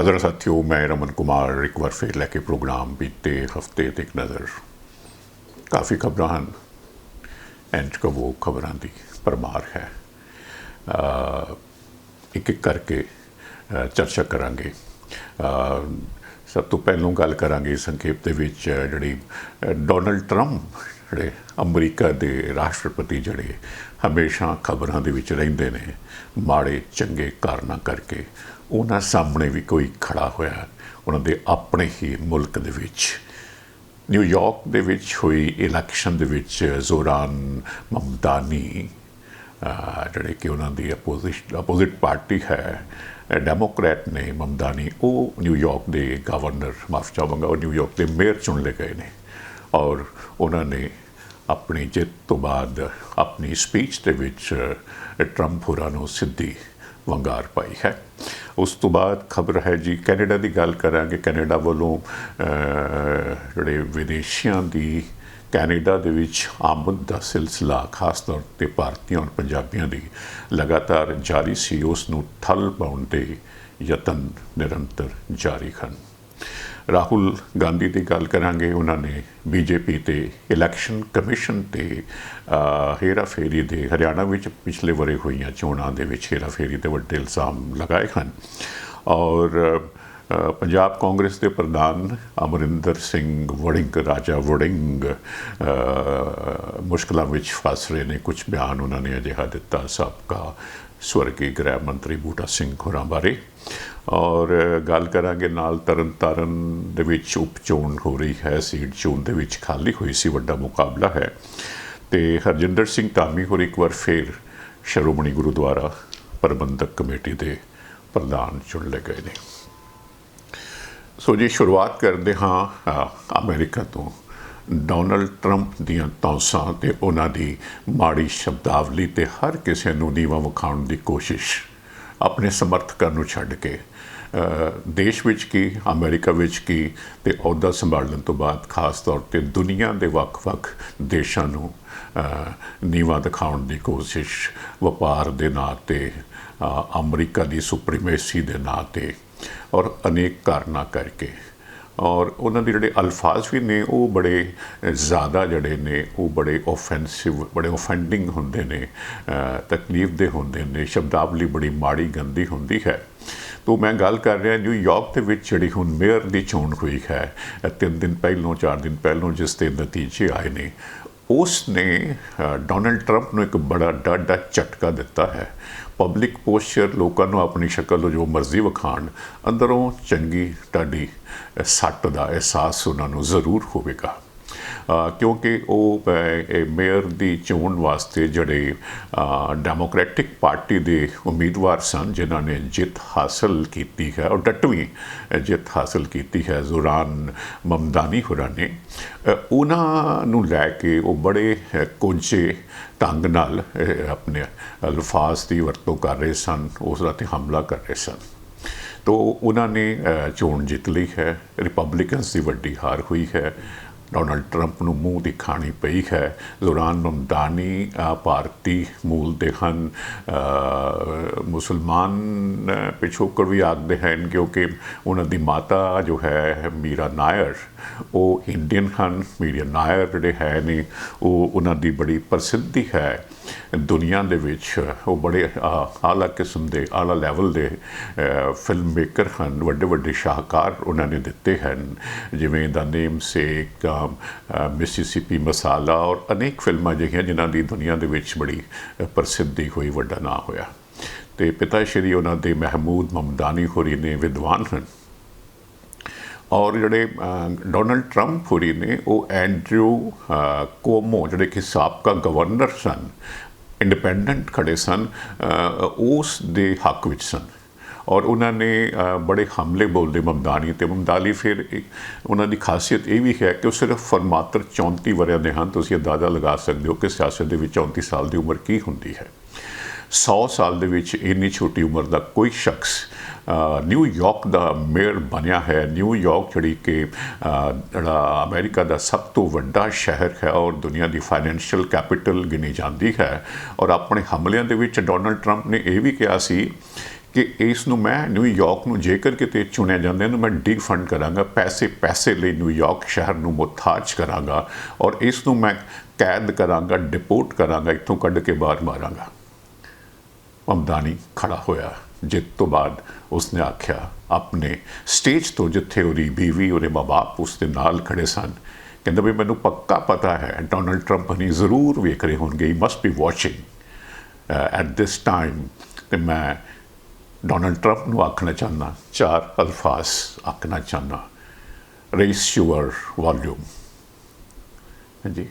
ਹਜ਼ਰ ਸਾਥੀਓ ਮੈਂ ਰਮਨ ਕੁਮਾਰ, ਇੱਕ ਵਾਰ ਫਿਰ ਲੈ ਕੇ ਪ੍ਰੋਗਰਾਮ ਬੀਤੇ ਹਫ਼ਤੇ ਤੇ ਇੱਕ ਨਜ਼ਰ। ਕਾਫੀ ਖਬਰਾਂ ਹਨ। ਐਂਡ ਕਬੋ ਖਬਰਾਂ ਦੀ ਪਰਮਾਰ ਹੈ। ਇੱਕ ਇੱਕ ਕਰਕੇ ਚਰਚਾ ਕਰਾਂਗੇ। ਸਭ ਤੋਂ ਪਹਿਲਾਂ ਗੱਲ ਕਰਾਂਗੇ ਸੰਖੇਪ ਦੇ ਵਿੱਚ, ਜਿਹੜੀ ਡੋਨਲਡ ਟਰੰਪ, ਜਿਹੜੇ ਅਮਰੀਕਾ ਦੇ ਰਾਸ਼ਟਰਪਤੀ, ਜਿਹੜੇ ਹਮੇਸ਼ਾ ਖਬਰਾਂ ਦੇ ਵਿੱਚ ਰਹਿੰਦੇ ਨੇ, ਮਾੜੇ ਚੰਗੇ ਕਾਰਨਾਂ ਕਰਕੇ। ਉਹਨਾਂ ਸਾਹਮਣੇ ਵੀ ਕੋਈ ਖੜਾ ਹੋਇਆ ਉਹਨਾਂ ਦੇ ਆਪਣੇ ਹੀ ਮੁਲਕ ਦੇ ਵਿੱਚ। ਨਿਊਯਾਰਕ ਦੇ ਵਿੱਚ ਹੋਈ ਇਲੈਕਸ਼ਨ ਦੇ ਵਿੱਚ ਜ਼ੋਰਾਨ ਮਮਦਾਨੀ ਜਿਹੜੇ ਕਿ ਉਹਨਾਂ ਦੀ ਆਪੋਜੀਸ਼ਨ ਆਪੋਜ਼ਿਟ ਪਾਰਟੀ ਹੈ, ਡੈਮੋਕ੍ਰੈਟ ਨੇ ਮਮਦਾਨੀ ਉਹ ਨਿਊਯਾਰਕ ਦੇ ਗਵਰਨਰ, ਮਾਫ ਚਾਹਾਂਗਾ, ਉਹ ਨਿਊਯਾਰਕ ਦੇ ਮੇਅਰ ਚੁਣ ਲਏ ਗਏ ਨੇ। ਔਰ ਉਹਨਾਂ ਨੇ ਆਪਣੀ ਜਿੱਤ ਤੋਂ ਬਾਅਦ ਆਪਣੀ ਸਪੀਚ ਦੇ ਵਿੱਚ ਟਰੰਪ ਹੋਰਾਂ ਨੂੰ ਸਿੱਧੀ ਵੰਗਾਰ ਪਾਈ ਹੈ। ਉਸ ਤੋਂ ਬਾਅਦ ਖਬਰ ਹੈ ਜੀ, ਕੈਨੇਡਾ ਦੀ ਗੱਲ ਕਰਾਂਗੇ। ਕੈਨੇਡਾ ਵੱਲੋਂ ਜਿਹੜੇ ਵਿਦੇਸ਼ੀਆਂ ਦੀ ਕੈਨੇਡਾ ਦੇ ਵਿੱਚ ਆਮਦ ਦਾ ਸਿਲਸਿਲਾ, ਖਾਸ ਤੌਰ ਤੇ ਭਾਰਤੀਆਂ ਔਰ ਪੰਜਾਬੀਆਂ ਦੀ ਲਗਾਤਾਰ ਜਾਰੀ ਸੀ, ਉਸ ਨੂੰ ਠੱਲ ਪਾਉਣ ਦੇ ਯਤਨ ਨਿਰੰਤਰ ਜਾਰੀ ਹਨ। ਰਾਹੁਲ ਗਾਂਧੀ ਦੀ ਗੱਲ ਕਰਾਂਗੇ ਉਹਨਾਂ ਨੇ ਬੀਜੇਪੀ ਤੇ ਇਲੈਕਸ਼ਨ ਕਮਿਸ਼ਨ ਤੇ ਅਹ, ਹੇਰਾਫੇਰੀ ਦੇ ਹਰਿਆਣਾ ਵਿੱਚ ਪਿਛਲੇ ਵਰੇ ਹੋਈਆਂ ਚੋਣਾਂ ਦੇ ਵਿੱਚ ਹੇਰਾਫੇਰੀ ਦੇ ਵੱਡੇ ਇਲਜ਼ਾਮ ਲਗਾਏ ਹਨ। ਔਰ ਪੰਜਾਬ ਕਾਂਗਰਸ ਦੇ ਪ੍ਰਧਾਨ ਅਮਰਿੰਦਰ ਸਿੰਘ ਵੜਿੰਗ ਰਾਜਾ ਵੜਿੰਗ ਅਹ, ਮੁਸ਼ਕਲਾਂ ਵਿੱਚ ਫਸ ਰਹੇ ਨੇ। ਕੁਝ ਬਿਆਨ ਉਹਨਾਂ ਨੇ ਅਜਿਹਾ ਦਿੱਤਾ ਸਾਬਕਾ ਸਵਰਗੀ ਗ੍ਰਹਿ ਮੰਤਰੀ ਬੂਟਾ ਸਿੰਘ ਹੋਰਾਂ ਬਾਰੇ। ਔਰ ਗੱਲ ਕਰਾਂਗੇ ਨਾਲ ਤਰਨਤਾਰਨ ਦੇ ਵਿੱਚ ਉਪ ਚੋਣ ਹੋ ਰਹੀ ਹੈ ਸੀਟ ਚੋਣ ਦੇ ਵਿੱਚ ਖਾਲੀ ਹੋਈ ਸੀ ਵੱਡਾ ਮੁਕਾਬਲਾ ਹੈ। ਤੇ ਹਰਜਿੰਦਰ ਸਿੰਘ ਧਾਮੀ ਹੋਰ ਇੱਕ ਵਾਰ ਫੇਰ ਸ਼੍ਰੋਮਣੀ ਗੁਰਦੁਆਰਾ ਪ੍ਰਬੰਧਕ ਕਮੇਟੀ ਦੇ ਪ੍ਰਧਾਨ ਚੁਣ ਲਏ ਗਏ ਨੇ। ਸੋ ਜੀ ਸ਼ੁਰੂਆਤ ਕਰਦੇ ਹਾਂ ਅ, ਅਮਰੀਕਾ ਤੋਂ। ਡੋਨਲਡ ਟਰੰਪ ਦੀਆਂ ਤੌਂਸਾਂ ਤੇ ਉਹਨਾਂ ਦੀ ਮਾੜੀ ਸ਼ਬਦਾਵਲੀ ਤੇ ਹਰ ਕਿਸੇ ਨੂੰ ਨੀਵਾ ਵਿਖਾਉਣ ਦੀ ਕੋਸ਼ਿਸ਼ ਆਪਣੇ ਸਮਰਥਕਾਂ ਨੂੰ ਛੱਡ ਕੇ ਦੇਸ਼ ਵਿੱਚ ਕੀ ਅਮਰੀਕਾ ਵਿੱਚ ਕੀ ਤੇ ਅਹੁਦਾ ਸੰਭਾਲਣ ਤੋਂ ਬਾਅਦ ਖਾਸ ਤੌਰ ਤੇ ਦੁਨੀਆ ਦੇ ਵੱਖ-ਵੱਖ ਦੇਸ਼ਾਂ ਨੂੰ ਅ, ਨੀਵਾ ਦਿਖਾਉਣ ਦੀ ਕੋਸ਼ਿਸ਼ ਵਪਾਰ ਦੇ ਨਾਂ ਤੇ ਅਮਰੀਕਾ ਦੀ ਸੁਪਰੀਮੇਸੀ ਦੇ ਨਾਂ ਤੇ ਔਰ ਅਨੇਕ ਕਾਰਨਾਂ ਕਰਕੇ। ਔਰ ਉਹਨਾਂ ਦੇ ਜਿਹੜੇ ਅਲਫਾਜ਼ ਵੀ ਨੇ, ਉਹ ਬੜੇ ਜ਼ਿਆਦਾ ਜਿਹੜੇ ਨੇ, ਉਹ ਬੜੇ ਆਫੈਂਸਿਵ ਬੜੇ ਆਫੈਂਡਿੰਗ ਹੁੰਦੇ ਨੇ ਤਕਲੀਫ ਦੇ ਹੁੰਦੇ ਨੇ, ਸ਼ਬਦਾਵਲੀ ਬੜੀ ਮਾੜੀ ਗੰਦੀ ਹੁੰਦੀ ਹੈ। ਤੋਂ ਮੈਂ ਗੱਲ ਕਰ ਰਿਹਾ ਨਿਊਯਾਰਕ ਦੇ ਵਿੱਚ ਜਿਹੜੀ ਹੁਣ ਮੇਅਰ ਦੀ ਚੋਣ ਹੋਈ ਹੈ ਤਿੰਨ ਦਿਨ ਪਹਿਲੋਂ, ਚਾਰ ਦਿਨ ਪਹਿਲੋਂ ਜਿਸ ਦੇ ਨਤੀਜੇ ਆਏ ਨੇ, ਉਸ ਨੇ ਡੋਨਲਡ ਟਰੰਪ ਨੂੰ ਇੱਕ ਬੜਾ ਡਾਢਾ ਝਟਕਾ ਦਿੱਤਾ ਹੈ। ਪਬਲਿਕ ਪੋਸਚਰ ਲੋਕਾਂ ਨੂੰ ਆਪਣੀ ਸ਼ਕਲ ਜੋ ਮਰਜ਼ੀ ਵਿਖਾਣ ਅੰਦਰੋਂ ਚੰਗੀ ਟਾਡੀ ਸੱਟ ਦਾ ਅਹਿਸਾਸ ਉਹਨਾਂ ਨੂੰ ਜ਼ਰੂਰ ਹੋਵੇਗਾ। ਕਿਉਂਕਿ ਉਹ ਮੇਅਰ ਦੀ ਚੋਣ ਵਾਸਤੇ ਜਿਹੜੇ ਡੈਮੋਕ੍ਰੈਟਿਕ ਪਾਰਟੀ ਦੇ ਉਮੀਦਵਾਰ ਸਨ ਜਿਨ੍ਹਾਂ ਨੇ ਜਿੱਤ ਹਾਸਲ ਕੀਤੀ ਹੈ ਔਰ ਡਟਵੀਂ ਜਿੱਤ ਹਾਸਲ ਕੀਤੀ ਹੈ ਜ਼ੁਰਾਨ ਮਮਦਾਨੀ ਹੋਰਾਂ ਨੇ। ਉਹਨਾਂ ਨੂੰ ਲੈ ਕੇ ਉਹ ਬੜੇ ਅ, ਕੋਝੇ ਢੰਗ ਨਾਲ ਆਪਣੇ ਅਲਫਾਜ਼ ਦੀ ਵਰਤੋਂ ਕਰ ਰਹੇ ਸਨ ਉਸ ਦਾ ਤੇ ਹਮਲਾ ਕਰ ਰਹੇ ਸਨ। ਤੋ ਉਹਨਾਂ ਨੇ ਚੋਣ ਜਿੱਤ ਲਈ ਹੈ। ਰਿਪਬਲਿਕਨਸ ਦੀ ਵੱਡੀ ਹਾਰ ਹੋਈ ਹੈ। ਡੋਨਲਡ ਟਰੰਪ ਨੂੰ ਮੂੰਹ ਦੀ ਖਾਣੀ ਪਈ ਹੈ। ਜ਼ੁਰਾਨ ਮਮਦਾਨੀ ਭਾਰਤੀ ਮੂਲ ਦੇ ਹਨ। ਮੁਸਲਮਾਨ ਪਿਛੋਕੜ ਵੀ ਆਖਦੇ ਹਨ ਕਿਉਂਕਿ ਉਹਨਾਂ ਦੀ ਮਾਤਾ ਜੋ ਹੈ, ਮੀਰਾ ਨਾਇਰ, ਉਹ ਇੰਡੀਅਨ ਹਨ। ਮੀਰਾ ਨਾਇਰ ਜਿਹੜੇ ਹੈ ਨੇ, ਉਹ ਉਹਨਾਂ ਦੀ ਬੜੀ ਪ੍ਰਸਿੱਧੀ ਹੈ। ਦੁਨੀਆ ਦੇ ਵਿੱਚ ਉਹ ਬੜੇ ਆਲਾ ਕਿਸਮ ਦੇ, ਆਲਾ ਲੈਵਲ ਦੇ ਫਿਲਮ ਮੇਕਰ ਹਨ, ਵੱਡੇ ਵੱਡੇ ਸ਼ਾਹਕਾਰ ਉਹਨਾਂ ਨੇ ਦਿੱਤੇ ਹਨ। ਜਿਵੇਂ ਦਾ ਨੇਮ ਸੇਕ ਮਿਸਿਸਿਪੀ ਮਸਾਲਾ ਔਰ ਅਨੇਕ ਫਿਲਮਾਂ ਜਿਹੀਆਂ ਜਿਨ੍ਹਾਂ ਦੀ ਦੁਨੀਆ ਦੇ ਵਿੱਚ ਬੜੀ ਪ੍ਰਸਿੱਧੀ ਹੋਈ, ਵੱਡਾ ਨਾਂ ਹੋਇਆ। ਤੇ ਪਿਤਾ ਸ਼੍ਰੀ ਉਹਨਾਂ ਦੇ ਮਹਿਮੂਦ ਮਮਦਾਨੀ ਹੋਰੀ ਨੇ ਵਿਦਵਾਨ ਹਨ। ਔਰ ਜਿਹੜੇ ਡੋਨਲਡ ਟਰੰਪ ਹੋਰੀ ਨੇ, ਉਹ ਐਂਡਰਿਊ ਕੋਮੋ, ਜਿਹੜੇ ਕਿ ਸਾਬਕਾ ਗਵਰਨਰ ਸਨ ਇੰਡੀਪੈਂਡੈਂਟ ਖੜੇ ਸਨ ਉਸ ਦੇ ਹੱਕ ਵਿੱਚ ਸਨ। ਔਰ ਉਹਨਾਂ ਨੇ ਬੜੇ ਹਮਲੇ ਬੋਲਦੇ ਮਮਦਾਨੀ ਤੇ। ਮਮਦਾਨੀ ਫਿਰ ਉਹਨਾਂ ਦੀ ਖਾਸੀਅਤ ਇਹ ਵੀ ਹੈ ਕਿ ਉਹ ਸਿਰਫ ਫਰਮਾਤਰ 34 ਵਰਿਆਂ ਦੇ ਹਨ। ਤੁਸੀਂ ਅੰਦਾਜ਼ਾ ਲਗਾ ਸਕਦੇ ਹੋ ਕਿ ਸਿਆਸਤ ਦੇ ਵਿੱਚ 34 ਸਾਲ ਦੀ ਉਮਰ ਕੀ ਹੁੰਦੀ ਹੈ। 100 ਸਾਲ ਦੇ ਵਿੱਚ ਇੰਨੀ ਛੋਟੀ ਉਮਰ ਦਾ ਕੋਈ ਸ਼ਖਸ ਨਿਊਯਾਰਕ ਦਾ ਮੇਅਰ ਬਣਿਆ ਹੈ। ਨਿਊਯਾਰਕ ਜਿਹੜੀ ਕਿ ਜਿਹੜਾ ਅਮਰੀਕਾ ਦਾ ਸਭ ਤੋਂ ਵੱਡਾ ਸ਼ਹਿਰ ਹੈ ਔਰ ਦੁਨੀਆ ਦੀ ਫਾਈਨੈਂਸ਼ੀਅਲ ਕੈਪੀਟਲ ਗਿਣੀ ਜਾਂਦੀ ਹੈ। ਔਰ ਆਪਣੇ ਹਮਲਿਆਂ ਦੇ ਵਿੱਚ ਡੋਨਲਡ ਟਰੰਪ ਨੇ ਇਹ ਵੀ ਕਿਹਾ ਸੀ ਕਿ ਇਸ ਨੂੰ ਮੈਂ ਨਿਊਯਾਰਕ ਨੂੰ ਜੇਕਰ ਕਿਤੇ ਚੁਣਿਆ ਜਾਂਦਾ, ਇਹਨੂੰ ਮੈਂ ਡੀਫੰਡ ਕਰਾਂਗਾ, ਪੈਸੇ ਪੈਸੇ ਲਈ ਨਿਊਯਾਰਕ ਸ਼ਹਿਰ ਨੂੰ ਮੁਹਤਾਜ ਕਰਾਂਗਾ ਔਰ ਇਸ ਨੂੰ ਮੈਂ ਕੈਦ ਕਰਾਂਗਾ ਡਿਪੋਰਟ ਕਰਾਂਗਾ, ਇੱਥੋਂ ਕੱਢ ਕੇ ਬਾਹਰ ਮਾਰਾਂਗਾ। ਮਮਦਾਨੀ ਖੜਾ ਹੋਇਆ। ਜਿੱਤ ਤੋਂ ਬਾਅਦ ਉਸਨੇ ਆਖਿਆ, ਆਪਣੇ ਸਟੇਜ ਤੋਂ ਜਿੱਥੇ ਉਹਦੀ ਬੀਵੀ, ਉਹਦੇ ਮਾਂ-ਬਾਪ ਉਸ ਦੇ ਨਾਲ ਖੜੇ ਸਨ, ਕਹਿੰਦਾ ਵੀ ਮੈਨੂੰ ਪੱਕਾ ਪਤਾ ਹੈ ਡੋਨਲਡ ਟਰੰਪ ਨੇ ਜ਼ਰੂਰ ਵੇਖ ਰਹੇ ਹੋਣਗੇ ਹੀ must be watching at this time ਤੇ ਮੈਂ ਡੋਨਲਡ ਟਰੰਪ ਨੂੰ ਆਖਣਾ ਚਾਹੁੰਦਾ, ਚਾਰ ਅਲਫਾਜ਼ ਆਖਣਾ ਚਾਹੁੰਦਾ ਰੇਸ ਯੂਅਰ ਵੋਲਿਊਮ ਹਾਂਜੀ,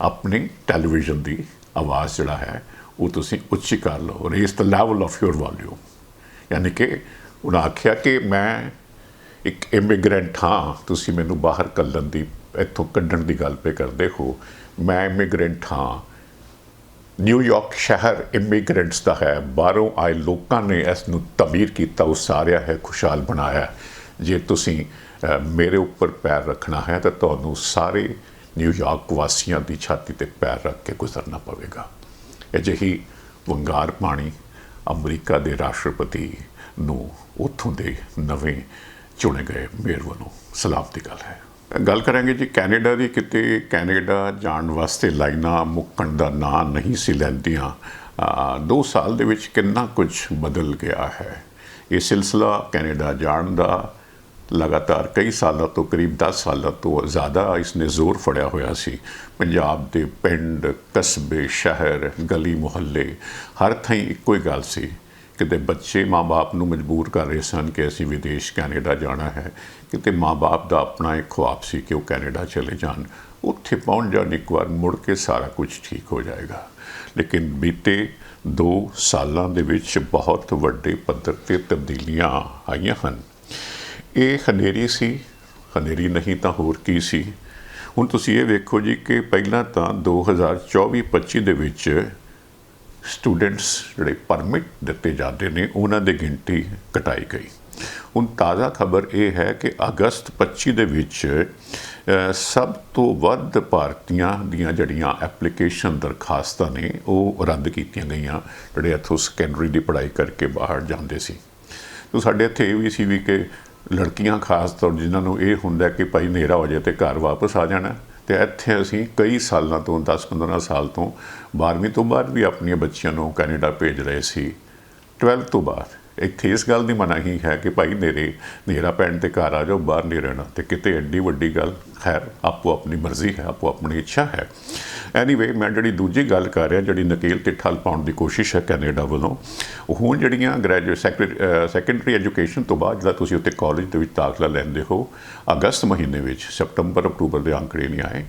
ਆਪਣੀ ਟੈਲੀਵਿਜ਼ਨ ਦੀ ਆਵਾਜ਼ ਜਿਹੜਾ ਹੈ, ਉਹ ਤੁਸੀਂ ਉੱਚੀ ਕਰ ਲਓ raise the level of your volume ਯਾਨੀ ਕਿ ਉਹਨਾਂ ਆਖਿਆ ਕਿ ਮੈਂ ਇੱਕ ਇਮੀਗ੍ਰੈਂਟ ਹਾਂ, ਤੁਸੀਂ ਮੈਨੂੰ ਬਾਹਰ ਕੱਢਣ ਦੀ, ਇੱਥੋਂ ਕੱਢਣ ਦੀ ਗੱਲ ਪੇ ਕਰਦੇ ਹੋ। ਮੈਂ ਇਮੀਗ੍ਰੈਂਟ ਹਾਂ। ਨਿਊਯਾਰਕ ਸ਼ਹਿਰ ਇਮੀਗ੍ਰੈਂਟਸ ਦਾ ਹੈ। ਬਾਹਰੋਂ ਆਏ ਲੋਕਾਂ ਨੇ ਇਸ ਨੂੰ ਤਬੀਰ ਕੀਤਾ ਉਸਾਰਿਆ ਹੈ, ਖੁਸ਼ਹਾਲ ਬਣਾਇਆ। ਜੇ ਤੁਸੀਂ ਮੇਰੇ ਉੱਪਰ ਪੈਰ ਰੱਖਣਾ ਹੈ, ਤਾਂ ਤੁਹਾਨੂੰ ਸਾਰੇ ਨਿਊਯਾਰਕ ਵਾਸੀਆਂ ਦੀ ਛਾਤੀ ਤੇ ਪੈਰ ਰੱਖ ਕੇ ਗੁਜ਼ਰਨਾ ਪਵੇਗਾ। ਅਜਿਹੀ ਵੰਗਾਰ ਪਾਣੀ ਅਮਰੀਕਾ ਦੇ ਰਾਸ਼ਟਰਪਤੀ ਨੂੰ ਉੱਥੋਂ ਦੇ ਨਵੇਂ ਚੁਣੇ ਗਏ ਮੇਅਰ ਵੱਲੋਂ ਸਲਾਮ ਦੀ ਗੱਲ ਹੈ। ਗੱਲ ਕਰਾਂਗੇ ਜੀ ਕੈਨੇਡਾ ਦੀ ਕਿਤੇ ਕੈਨੇਡਾ ਜਾਣ ਵਾਸਤੇ ਲਾਈਨਾਂ ਮੁੱਕਣ ਦਾ ਨਾਂ ਨਹੀਂ ਸੀ ਲੈਂਦੀਆਂ। ਅ, ਦੋ ਸਾਲ ਦੇ ਵਿੱਚ ਕਿੰਨਾ ਕੁਝ ਬਦਲ ਗਿਆ ਹੈ। ਇਹ ਸਿਲਸਿਲਾ ਕੈਨੇਡਾ ਜਾਣ ਦਾ ਲਗਾਤਾਰ ਕਈ ਸਾਲਾਂ ਤੋਂ, ਕਰੀਬ 10 ਸਾਲਾਂ ਤੋਂ ਜ਼ਿਆਦਾ ਇਸ ਨੇ ਜ਼ੋਰ ਫੜਿਆ ਹੋਇਆ ਸੀ। ਪੰਜਾਬ ਦੇ ਪਿੰਡ, ਕਸਬੇ, ਸ਼ਹਿਰ, ਗਲੀ, ਮੁਹੱਲੇ, ਹਰ ਥਾਂ ਇੱਕੋ ਹੀ ਗੱਲ ਸੀ। ਕਿਤੇ ਬੱਚੇ ਮਾਪੇ ਨੂੰ ਮਜਬੂਰ ਕਰ ਰਹੇ ਸਨ ਕਿ ਅਸੀਂ ਵਿਦੇਸ਼ ਕੈਨੇਡਾ ਜਾਣਾ ਹੈ, ਕਿਤੇ ਮਾਪੇ ਦਾ ਆਪਣਾ ਇੱਕ ਖੁਆਬ ਸੀ ਕਿ ਉਹ ਕੈਨੇਡਾ ਚਲੇ ਜਾਣ। ਉੱਥੇ ਪਹੁੰਚ ਜਾਣ ਇੱਕ ਵਾਰ ਮੁੜ ਕੇ ਸਾਰਾ ਕੁਝ ਠੀਕ ਹੋ ਜਾਏਗਾ। ਲੇਕਿਨ ਬੀਤੇ 2 ਸਾਲਾਂ ਦੇ ਵਿੱਚ ਬਹੁਤ ਵੱਡੇ ਪੱਧਰ ਤੇ ਤਬਦੀਲੀਆਂ ਆਈਆਂ ਹਨ। ਇਹ ਹਨੇਰੀ ਸੀ, ਹਨੇਰੀ ਨਹੀਂ ਤਾਂ ਹੋਰ ਕੀ ਸੀ? ਹੁਣ ਤੁਸੀਂ ਇਹ ਵੇਖੋ ਜੀ ਕਿ ਪਹਿਲਾਂ ਤਾਂ 2024-25 ਦੇ ਵਿੱਚ ਸਟੂਡੈਂਟਸ ਜਿਹੜੇ ਪਰਮਿਟ ਦਿੱਤੇ ਜਾਂਦੇ ਨੇ, ਉਹਨਾਂ ਦੀ ਗਿਣਤੀ ਘਟਾਈ ਗਈ। ਹੁਣ ਤਾਜ਼ਾ ਖਬਰ ਇਹ ਹੈ ਕਿ ਅਗਸਤ 25 ਦੇ ਵਿੱਚ ਸਭ ਤੋਂ ਵੱਧ ਭਾਰਤੀਆਂ ਦੀਆਂ ਜਿਹੜੀਆਂ ਐਪਲੀਕੇਸ਼ਨ ਦਰਖਾਸਤਾਂ ਨੇ, ਉਹ ਰੱਦ ਕੀਤੀਆਂ ਗਈਆਂ, ਜਿਹੜੇ ਇੱਥੋਂ ਸੈਕੰਡਰੀ ਦੀ ਪੜ੍ਹਾਈ ਕਰਕੇ ਬਾਹਰ ਜਾਂਦੇ ਸੀ। ਤੋ ਸਾਡੇ ਇੱਥੇ ਇਹ ਵੀ ਸੀ ਵੀ ਕਿ ਲੜਕੀਆਂ ਖਾਸ ਤੌਰ ਜਿਨ੍ਹਾਂ ਨੂੰ ਇਹ ਹੁੰਦਾ ਕਿ ਭਾਈ ਹਨੇਰਾ ਹੋ ਜਾਏ ਤੇ ਘਰ ਵਾਪਸ ਆ ਜਾਣਾ ਤੇ ਇੱਥੇ ਅਸੀਂ ਕਈ ਸਾਲਾਂ ਤੋਂ 10-15 ਸਾਲ ਤੋਂ 12ਵੀਂ ਤੋਂ ਬਾਅਦ ਵੀ ਆਪਣੀਆਂ ਬੱਚੀਆਂ ਨੂੰ ਕੈਨੇਡਾ ਭੇਜ ਰਹੇ ਸੀ। 12 ਤੋਂ ਬਾਅਦ। ਇੱਥੇ ਇਸ ਗੱਲ ਦੀ ਮਨਾਹੀ ਹੈ ਕਿ ਭਾਈ ਨੇਰੇ, ਨੇਰਾ ਪੈਣ ਤੇ ਘਰ ਆ ਜਾਓ, ਬਾਹਰ ਨਹੀਂ ਰਹਿਣਾ ਤੇ ਕਿਤੇ ਐਡੀ ਵੱਡੀ ਗੱਲ, ਖੈਰ, ਆਪੋ ਆਪਣੀ ਮਰਜ਼ੀ ਹੈ, ਆਪੋ ਆਪਣੀ ਇੱਛਾ ਹੈ। ਐਨੀਵੇ ਮੈਂ ਜਿਹੜੀ ਦੂਜੀ ਗੱਲ ਕਰ ਰਿਹਾ, ਜਿਹੜੀ ਨਕੇਲ ਤੇ ਠੱਲ ਪਾਉਣ ਦੀ ਕੋਸ਼ਿਸ਼ ਹੈ ਕੈਨੇਡਾ ਵੱਲੋਂ, ਹੁਣ ਜਿਹੜੀਆਂ ਗ੍ਰੈਜੂਏਟ ਸੈਕੰਡਰੀ ਐਜੂਕੇਸ਼ਨ ਤੋਂ ਬਾਅਦ ਜਿਹੜਾ ਤੁਸੀਂ ਉੱਤੇ ਕਾਲਜ ਦੇ ਵਿੱਚ ਦਾਖਲਾ ਲੈਂਦੇ ਹੋ, ਅਗਸਤ ਮਹੀਨੇ ਵਿੱਚ ਸਪਟੰਬਰ ਅਕਤੂਬਰ ਦੇ ਅੰਕੜੇ ਨਹੀਂ ਆਏ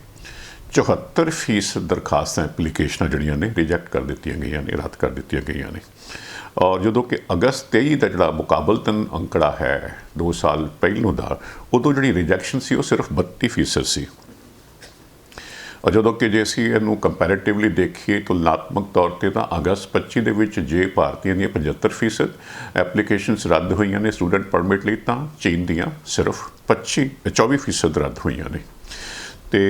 74 ਫੀਸਦ ਦਰਖਾਸਤਾਂ ਐਪਲੀਕੇਸ਼ਨਾਂ ਜਿਹੜੀਆਂ ਨੇ ਰਿਜੈਕਟ ਕਰ ਦਿੱਤੀਆਂ ਗਈਆਂ ਨੇ, ਰੱਦ ਕਰ ਦਿੱਤੀਆਂ ਗਈਆਂ ਨੇ। ਔਰ ਜਦੋਂ ਕਿ ਅਗਸਤ 23 ਦਾ ਜਿਹੜਾ ਮੁਕਾਬਲਤਨ ਅੰਕੜਾ ਹੈ 2 ਸਾਲ ਪਹਿਲੋਂ ਦਾ, ਉਦੋਂ ਜਿਹੜੀ ਰਿਜੈਕਸ਼ਨ ਸੀ ਉਹ ਸਿਰਫ 32 ਫੀਸਦ ਸੀ। ਔਰ ਜਦੋਂ ਕਿ ਜੇ ਅਸੀਂ ਇਹਨੂੰ ਕੰਪੈਰੀਟਿਵਲੀ ਦੇਖੀਏ ਤੁਲਨਾਤਮਕ ਤੌਰ ਤੇ ਤਾਂ ਅਗਸਤ 25 ਦੇ ਵਿੱਚ ਜੇ ਭਾਰਤੀਆਂ ਦੀਆਂ 75% ਫੀਸਦ ਐਪਲੀਕੇਸ਼ਨਸ ਰੱਦ ਹੋਈਆਂ ਨੇ ਸਟੂਡੈਂਟ ਪਰਮਿਟ ਲਈ ਤਾਂ ਚੀਨ ਦੀਆਂ ਸਿਰਫ 25 24% ਫੀਸਦ ਰੱਦ ਹੋਈਆਂ ਨੇ। ਤੇ